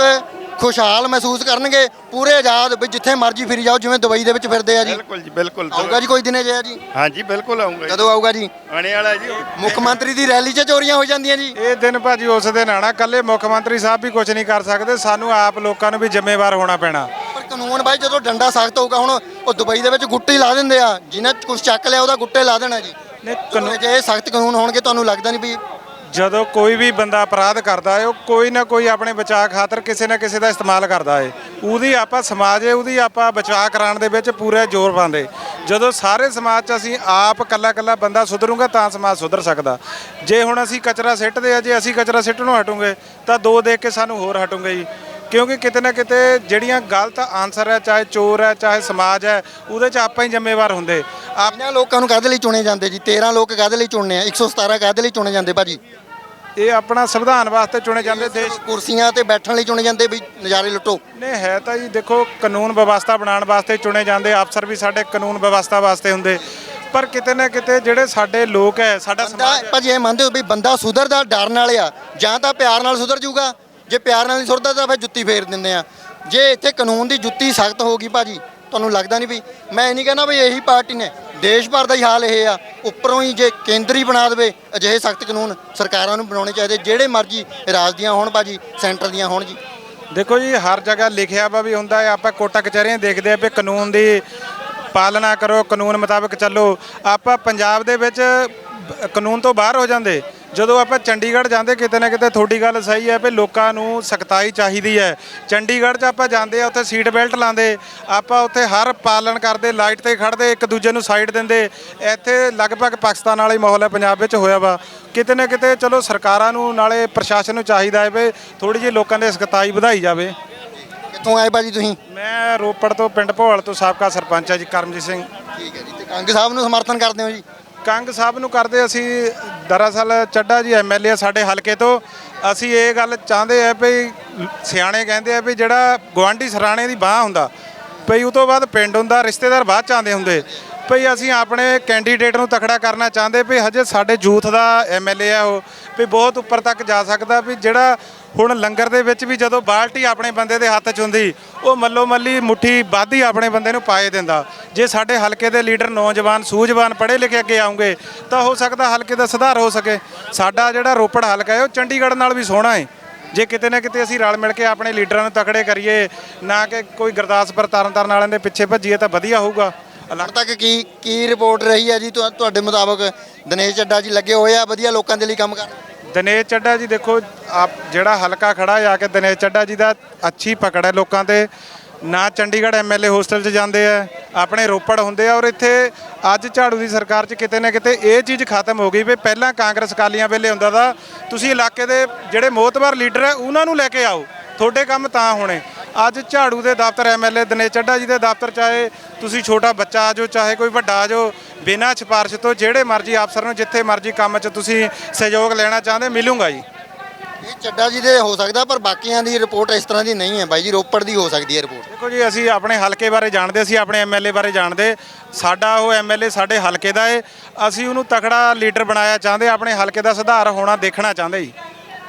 ਖੁਸ਼ਹਾਲ ਮਹਿਸੂਸ ਕਰਨਗੇ ਪੂਰੇ ਆਜ਼ਾਦ ਵੀ ਜਿੱਥੇ ਮਰਜ਼ੀ ਫਿਰੀ ਜਾਓ ਜਿਵੇਂ ਦੁਬਈ ਦੇ ਵਿੱਚ ਫਿਰਦੇ ਆ ਜੀ। ਬਿਲਕੁਲ ਜੀ ਬਿਲਕੁਲ। ਆਊਗਾ ਜੀ ਕੋਈ ਦਿਨ ਅਜਿਹਾ ਜੀ? ਹਾਂਜੀ ਬਿਲਕੁਲ ਆਉਂਗਾ ਜੀ। ਕਦੋਂ ਆਊਗਾ ਜੀ? ਆਣੇ ਵਾਲਾ ਜੀ। ਮੁੱਖ ਮੰਤਰੀ ਦੀ ਰੈਲੀ 'ਚ ਚੋਰੀਆਂ ਹੋ ਜਾਂਦੀਆਂ ਜੀ। ਇਹ ਦਿਨ ਭਾਜੀ ਉਸ ਦਿਨ ਆਣਾ ਕੱਲੇ ਮੁੱਖ ਮੰਤਰੀ ਸਾਹਿਬ ਵੀ ਕੁਝ ਨਹੀਂ ਕਰ ਸਕਦੇ ਸਾਨੂੰ ਆਪ ਲੋਕਾਂ ਨੂੰ ਵੀ ਜ਼ਿੰਮੇਵਾਰ ਹੋਣਾ ਪੈਣਾ। ਪਰ ਕਾਨੂੰਨ ਬਾਈ ਜਦੋਂ ਡੰਡਾ ਸਖਤ ਹੋਊਗਾ ਹੁਣ ਉਹ ਦੁਬਈ ਦੇ ਵਿੱਚ ਗੁੱਟੇ ਹੀ ਲਾ ਦਿੰਦੇ ਆ ਜਿਹਨੇ ਕੁਝ ਚੱਕ ਲਿਆ ਉਹਦਾ ਗੁੱਟੇ ਲਾ ਦੇਣਾ ਜੀ। ਨਹੀਂ ਕਾਨੂੰਨ ਜੇ ਸਖਤ ਕਾਨੂੰਨ ਹੋਣਗੇ ਤੁਹਾਨੂੰ ਲੱਗਦਾ ਨਹੀਂ ਵੀ ਜਦੋਂ ਕੋਈ ਵੀ ਬੰਦਾ ਅਪਰਾਧ ਕਰਦਾ ਹੈ ਉਹ ਕੋਈ ਨਾ ਕੋਈ ਆਪਣੇ ਬਚਾਅ ਖਾਤਰ ਕਿਸੇ ਨਾ ਕਿਸੇ ਦਾ ਇਸਤੇਮਾਲ ਕਰਦਾ ਹੈ ਉਹਦੀ ਆਪਾਂ ਸਮਾਜ ਹੈ ਉਹਦੀ ਆਪਾਂ ਬਚਾਅ ਕਰਾਉਣ ਦੇ ਵਿੱਚ ਪੂਰਾ ਜ਼ੋਰ ਪਾਉਂਦੇ। ਜਦੋਂ ਸਾਰੇ ਸਮਾਜ 'ਚ ਅਸੀਂ ਆਪ ਕੱਲਾ ਕੱਲਾ ਬੰਦਾ ਸੁਧਰੂਗਾ, ਤਾਂ ਸਮਾਜ ਸੁਧਰ ਸਕਦਾ। ਜੇ ਹੁਣ ਅਸੀਂ ਕਚਰਾ ਸਿੱਟਦੇ ਆ, ਜੇ ਅਸੀਂ ਕਚਰਾ ਸਿੱਟਣੋਂ ਹਟੂਗੇ, ਤਾਂ ਦੋ ਦੇਖ ਕੇ ਸਾਨੂੰ ਹੋਰ ਹਟੂਗੇ ਜੀ। ਕਿਉਂਕਿ ਕਿਤੇ ਨਾ ਕਿਤੇ ਜਿਹੜੀਆਂ ਗਲਤ ਆਨਸਰ ਹੈ ਚਾਹੇ ਚੋਰ ਹੈ ਚਾਹੇ ਸਮਾਜ ਹੈ ਉਹਦੇ 'ਚ ਆਪਾਂ ਹੀ ਜ਼ਿੰਮੇਵਾਰ ਹੁੰਦੇ। ਆਪ ਇਹਨਾਂ ਲੋਕਾਂ ਨੂੰ ਕਾਹਦੇ ਲਈ ਚੁਣੇ ਜਾਂਦੇ ਜੀ? 13 ਲੋਕ ਕਾਹਦੇ ਲਈ ਚੁਣਨੇ ਆ? 117 ਕਾਹਦੇ ਲਈ ਚੁਣੇ ਜਾਂਦੇ ਭਾਜੀ? ਇਹ ਆਪਣਾ ਸੰਵਿਧਾਨ ਵਾਸਤੇ ਚੁਣੇ ਜਾਂਦੇ ਦੇਸ਼ ਕੁਰਸੀਆਂ ਤੇ ਬੈਠਣ ਲਈ ਚੁਣੇ ਜਾਂਦੇ ਵੀ ਨਜ਼ਾਰੇ ਲੁੱਟੋ। ਨੇ ਹੈ ਤਾਂ ਜੀ ਦੇਖੋ ਕਾਨੂੰਨ ਵਿਵਸਥਾ ਬਣਾਉਣ ਵਾਸਤੇ ਚੁਣੇ ਜਾਂਦੇ ਅਫਸਰ ਵੀ ਸਾਡੇ ਕਾਨੂੰਨ ਵਿਵਸਥਾ ਵਾਸਤੇ ਹੁੰਦੇ। ਪਰ ਕਿਤੇ ਨਾ ਕਿਤੇ ਜਿਹੜੇ ਸਾਡੇ ਲੋਕ ਹੈ ਸਾਡਾ ਸਮਾਜ ਭਾਜੀ ਇਹ ਮੰਨਦੇ ਹੋ ਵੀ ਬੰਦਾ ਸੁਧਰਦਾ ਡਰ ਨਾਲ ਆ। ਜਾਂ ਤਾਂ ਪਿਆਰ ਨਾਲ ਸੁਧਰ ਜਾਊਗਾ ਜੇ ਪਿਆਰ ਨਾਲ ਨਹੀਂ ਸੁਧਰਦਾ ਤਾਂ ਫਿਰ ਜੁੱਤੀ ਫੇਰ ਦਿੰਦੇ ਆ। ਜੇ ਇੱਥੇ ਕਾਨੂੰਨ ਦੀ ਜੁੱਤੀ ਸਖਤ ਹੋਗੀ ਭਾਜੀ, ਤੁਹਾਨੂੰ ਲੱਗਦਾ ਨਹੀਂ ਵੀ, ਮੈਂ ਇਹ ਨਹੀਂ ਕਹਿੰਦਾ ਵੀ ਇਹੀ ਪਾਰਟੀ ਨੇ। ਦੇਸ਼ ਭਰ ਦਾ ਹੀ ਹਾਲ ਇਹ ਆ, ਉੱਪਰੋਂ ਹੀ ਜੇ ਕੇਂਦਰੀ ਬਣਾ ਦੇਵੇ, ਅਜਿਹੇ ਸਖਤ ਕਾਨੂੰਨ ਸਰਕਾਰਾਂ ਨੂੰ ਬਣਾਉਣੇ ਚਾਹੀਦੇ, ਜਿਹੜੇ ਮਰਜ਼ੀ ਰਾਜ ਦੀਆਂ ਹੋਣ ਭਾਜੀ, ਸੈਂਟਰ ਦੀਆਂ ਹੋਣ ਜੀ। ਦੇਖੋ ਜੀ, ਹਰ ਜਗ੍ਹਾ ਲਿਖਿਆ ਵਾ ਵੀ ਹੁੰਦਾ ਹੈ, ਆਪਾਂ ਕੋਟਾ ਕਚਹਿਰੀਆਂ ਦੇਖਦੇ ਆ ਵੀ ਕਾਨੂੰਨ ਦੀ ਪਾਲਣਾ ਕਰੋ, ਕਾਨੂੰਨ ਮੁਤਾਬਕ ਚੱਲੋ। ਆਪਾਂ ਪੰਜਾਬ ਦੇ ਵਿੱਚ ਕਾਨੂੰਨ ਤੋਂ ਬਾਹਰ ਹੋ ਜਾਂਦੇ। ਜਦੋਂ ਆਪਾਂ ਚੰਡੀਗੜ੍ਹ ਜਾਂਦੇ ਕਿਤੇ ਨਾ ਕਿਤੇ ਤੁਹਾਡੀ ਗੱਲ ਸਹੀ ਹੈ ਵੀ ਲੋਕਾਂ ਨੂੰ ਸਖਤਾਈ ਚਾਹੀਦੀ ਹੈ। ਚੰਡੀਗੜ੍ਹ 'ਚ ਆਪਾਂ ਜਾਂਦੇ ਆ ਉੱਥੇ ਸੀਟ ਬੈਲਟ ਲਾਉਂਦੇ ਆਪਾਂ ਉੱਥੇ ਹਰ ਪਾਲਣ ਕਰਦੇ ਲਾਈਟ ਤੇ ਖੜਦੇ ਇੱਕ ਦੂਜੇ ਨੂੰ ਸਾਈਡ ਦਿੰਦੇ। ਇੱਥੇ ਲਗਭਗ ਪਾਕਿਸਤਾਨ ਵਾਲਾ ਹੀ ਮਾਹੌਲ ਹੈ ਪੰਜਾਬ ਵਿੱਚ ਹੋਇਆ ਵਾ। ਕਿਤੇ ਨਾ ਕਿਤੇ ਚਲੋ ਸਰਕਾਰਾਂ ਨੂੰ ਨਾਲੇ ਪ੍ਰਸ਼ਾਸਨ ਨੂੰ ਚਾਹੀਦਾ ਹੈ ਵੀ ਥੋੜੀ ਜਿਹੀ ਲੋਕਾਂ ਦੇ ਸਖਤਾਈ ਵਧਾਈ ਜਾਵੇ। ਕਿੱਥੋਂ ਆਏ ਭਾਜੀ ਤੁਸੀਂ? ਮੈਂ ਰੋਪੜ ਤੋਂ ਪਿੰਡ ਭੋਲ ਤੋਂ ਸਾਬਕਾ ਸਰਪੰਚ ਹੈ ਜੀ ਕਰਮਜੀਤ ਸਿੰਘ। ਠੀਕ ਹੈ ਜੀ ਤੇ ਕੰਗ ਸਾਹਿਬ ਨੂੰ ਸਮਰਥਨ ਕਰਦੇ ਹੋ ਜੀ? ਕੰਗ ਸਾਹਿਬ ਨੂੰ ਕਰਦੇ ਅਸੀਂ ਦਰਅਸਲ ਚੱਡਾ ਜੀ ਐਮਐਲਏ ਸਾਡੇ ਹਲਕੇ ਤੋਂ। ਅਸੀਂ ਇਹ ਗੱਲ ਚਾਹੁੰਦੇ ਆ ਵੀ ਸਿਆਣੇ ਕਹਿੰਦੇ ਆ ਵੀ ਜਿਹੜਾ ਗਵਾਂਢੀ ਸਰਾਣੇ ਦੀ ਬਾਹ ਹੁੰਦਾ ਭਈ ਉਹ ਤੋਂ ਬਾਅਦ ਪਿੰਡ ਹੁੰਦਾ, ਰਿਸ਼ਤੇਦਾਰ ਬਾਅਦ ਚ ਆਉਂਦੇ ਹੁੰਦੇ। ਭਈ ਅਸੀਂ ਆਪਣੇ ਕੈਂਡੀਡੇਟ ਨੂੰ ਤਕੜਾ ਕਰਨਾ ਚਾਹੁੰਦੇ ਵੀ ਹਜੇ ਸਾਡੇ ਯੂਥ ਦਾ ਐਮਐਲਏ ਆ ਉਹ, ਵੀ ਬਹੁਤ ਉੱਪਰ ਤੱਕ ਜਾ ਸਕਦਾ ਵੀ ਜਿਹੜਾ ਹੁਣ ਲੰਗਰ ਦੇ ਵਿੱਚ ਵੀ ਜਦੋਂ ਬਾਲਟੀ ਆਪਣੇ ਬੰਦੇ ਦੇ ਹੱਥ 'ਚ ਹੁੰਦੀ, ਉਹ ਮੱਲੋ ਮੱਲੀ ਮੁੱਠੀ ਵਾਧੀ ਆਪਣੇ ਬੰਦੇ ਨੂੰ ਪਾਏ ਦਿੰਦਾ। ਜੇ ਸਾਡੇ ਹਲਕੇ ਦੇ ਲੀਡਰ ਨੌਜਵਾਨ ਸੂਝਵਾਨ ਪੜ੍ਹੇ ਲਿਖੇ ਅੱਗੇ ਆਉਂਗੇ, ਤਾਂ ਹੋ ਸਕਦਾ ਹਲਕੇ ਦਾ ਸੁਧਾਰ ਹੋ ਸਕੇ। ਸਾਡਾ ਜਿਹੜਾ ਰੋਪੜ ਹਲਕਾ ਹੈ, ਉਹ ਚੰਡੀਗੜ੍ਹ ਨਾਲ ਵੀ ਸੋਹਣਾ ਹੈ। ਜੇ ਕਿਤੇ ਨਾ ਕਿਤੇ ਅਸੀਂ ਰਲ ਮਿਲ ਕੇ ਆਪਣੇ ਲੀਡਰਾਂ ਨੂੰ ਤਕੜੇ ਕਰੀਏ, ਨਾ ਕਿ ਕੋਈ ਗੁਰਦਾਸਪੁਰ ਤਰਨਤਾਰਨ ਵਾਲਿਆਂ ਦੇ ਪਿੱਛੇ ਭੱਜੀਏ ਤਾਂ ਵਧੀਆ ਹੋਊਗਾ। ਅਲੱਗ ਤੱਕ ਕੀ ਕੀ ਰਿਪੋਰਟ ਰਹੀ ਹੈ ਜੀ? ਤੁਹਾ- ਤੁਹਾਡੇ ਮੁਤਾਬਕ ਦਿਨੇਸ਼ ਚੱਡਾ ਜੀ ਲੱਗੇ ਹੋਏ ਆ, ਵਧੀਆ ਲੋਕਾਂ ਦੇ ਲਈ ਕੰਮ ਕਰ ਦਿਨੇਸ਼ ਚੱਡਾ ਜੀ ਦੇਖੋ, ਆਪ ਜਿਹੜਾ ਹਲਕਾ ਖੜਾ ਜਾ ਕੇ ਦਿਨੇਸ਼ ਚੱਡਾ ਜੀ ਦਾ ਅੱਛੀ ਪਕੜ ਹੈ ਲੋਕਾਂ ਤੇ। ਨਾ ਚੰਡੀਗੜ੍ਹ ਐਮਐਲਏ ਹੋਸਟਲ 'ਚ ਜਾਂਦੇ ਆ, ਆਪਣੇ ਰੋਪੜ ਹੁੰਦੇ ਆ ਔਰ ਇੱਥੇ ਅੱਜ ਝਾੜੂ ਦੀ ਸਰਕਾਰ 'ਚ ਕਿਤੇ ਨਾ ਕਿਤੇ ਇਹ ਚੀਜ਼ ਖਤਮ ਹੋ ਗਈ ਵੀ ਪਹਿਲਾਂ ਕਾਂਗਰਸ ਕਾਲੀਆਂ ਵੇਲੇ ਹੁੰਦਾ ਦਾ, ਤੁਸੀਂ ਇਲਾਕੇ ਦੇ ਜਿਹੜੇ ਮੋਤਬਰ ਲੀਡਰ ਹੈ, ਉਹਨਾਂ ਨੂੰ ਲੈ ਕੇ ਆਓ। ਤੁਹਾਡੇ ਕੰਮ ਤਾਂ ਹੋਣੇ। ਅੱਜ ਝਾੜੂ ਦੇ ਦਫ਼ਤਰ ਐਮਐਲਏ ਦਿਨੇਸ਼ ਚੱਡਾ ਜੀ ਦੇ ਦਫ਼ਤਰ ਚਾਹੇ ਤੁਸੀਂ ਛੋਟਾ ਬੱਚਾ ਆ ਜਾਓ ਚਾਹੇ ਕੋਈ ਵੱਡਾ ਆ ਜਾਓ ਬਿਨਾਂ ਸਿਫਾਰਿਸ਼ ਤੋਂ ਜਿਹੜੇ ਮਰਜ਼ੀ ਅਫਸਰ ਨੂੰ ਜਿੱਥੇ ਮਰਜ਼ੀ ਕੰਮ 'ਚ ਤੁਸੀਂ ਸਹਿਯੋਗ ਲੈਣਾ ਚਾਹੁੰਦੇ ਮਿਲੂਗਾ ਜੀ। ਇਹ ਚੱਡਾ ਜੀ ਦੇ ਹੋ ਸਕਦਾ ਪਰ ਬਾਕੀਆਂ ਦੀ ਰਿਪੋਰਟ ਇਸ ਤਰ੍ਹਾਂ ਦੀ ਨਹੀਂ ਹੈ ਬਾਈ ਜੀ ਰੋਪੜ ਦੀ ਹੋ ਸਕਦੀ ਹੈ ਰਿਪੋਰਟ। ਦੇਖੋ ਜੀ ਅਸੀਂ ਆਪਣੇ ਹਲਕੇ ਬਾਰੇ ਜਾਣਦੇ ਅਸੀਂ ਆਪਣੇ ਐਮਐਲਏ ਬਾਰੇ ਜਾਣਦੇ। ਸਾਡਾ ਉਹ ਐਮਐਲਏ ਸਾਡੇ ਹਲਕੇ ਦਾ ਏ। ਅਸੀਂ ਉਹਨੂੰ ਤਕੜਾ ਲੀਡਰ ਬਣਾਇਆ ਚਾਹੁੰਦੇ ਆਪਣੇ ਹਲਕੇ ਦਾ ਸੁਧਾਰ ਹੋਣਾ ਦੇਖਣਾ ਚਾਹੁੰਦੇ ਜੀ।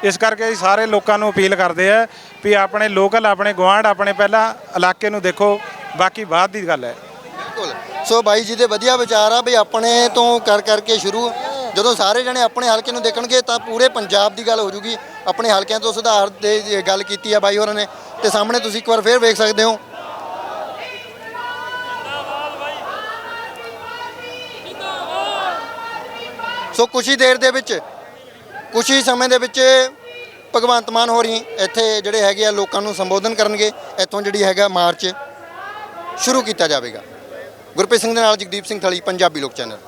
ਇਸ ਕਰਕੇ ਅਸੀਂ ਸਾਰੇ ਲੋਕਾਂ ਨੂੰ ਅਪੀਲ ਕਰਦੇ ਆ ਵੀ ਆਪਣੇ ਲੋਕਲ, ਆਪਣੇ ਗੁਆਂਢ, ਆਪਣੇ ਪਹਿਲਾਂ ਇਲਾਕੇ ਨੂੰ ਦੇਖੋ, ਬਾਕੀ ਬਾਅਦ ਦੀ ਗੱਲ ਹੈ। ਬਿਲਕੁਲ। ਸੋ ਬਾਈ ਜੀ ਦੇ ਵਧੀਆ ਵਿਚਾਰ ਆ ਵੀ ਆਪਣੇ ਤੋਂ ਕਰ ਕਰਕੇ ਸ਼ੁਰੂ ਜਦੋਂ ਸਾਰੇ ਜਣੇ ਆਪਣੇ ਹਲਕੇ ਨੂੰ ਦੇਖਣਗੇ ਤਾਂ ਪੂਰੇ ਪੰਜਾਬ ਦੀ ਗੱਲ ਹੋ ਜੂਗੀ। ਆਪਣੇ ਹਲਕਿਆਂ ਤੋਂ ਸੁਧਾਰ ਦੇ ਗੱਲ ਕੀਤੀ ਆ ਬਾਈ ਹੋਰਾਂ ਨੇ। ਤੇ ਸਾਹਮਣੇ ਤੁਸੀਂ ਇੱਕ ਵਾਰ ਫੇਰ ਵੇਖ ਸਕਦੇ ਹੋ। ਸੋ ਕੁਛ ਹੀ ਦੇਰ ਦੇ ਵਿੱਚ ਕੁਛ ਹੀ ਸਮੇਂ ਦੇ ਵਿੱਚ ਭਗਵੰਤ ਮਾਨ ਹੋਰੀ ਇੱਥੇ ਜਿਹੜੇ ਹੈਗੇ ਆ ਲੋਕਾਂ ਨੂੰ ਸੰਬੋਧਨ ਕਰਨਗੇ, ਇੱਥੋਂ ਜਿਹੜੀ ਹੈਗਾ ਮਾਰਚ ਸ਼ੁਰੂ ਕੀਤਾ ਜਾਵੇਗਾ। ਗੁਰਪ੍ਰੀਤ ਸਿੰਘ ਦੇ ਨਾਲ ਜਗਦੀਪ ਸਿੰਘ ਥਲੀ, ਪੰਜਾਬੀ ਲੋਕ ਚੈਨਲ।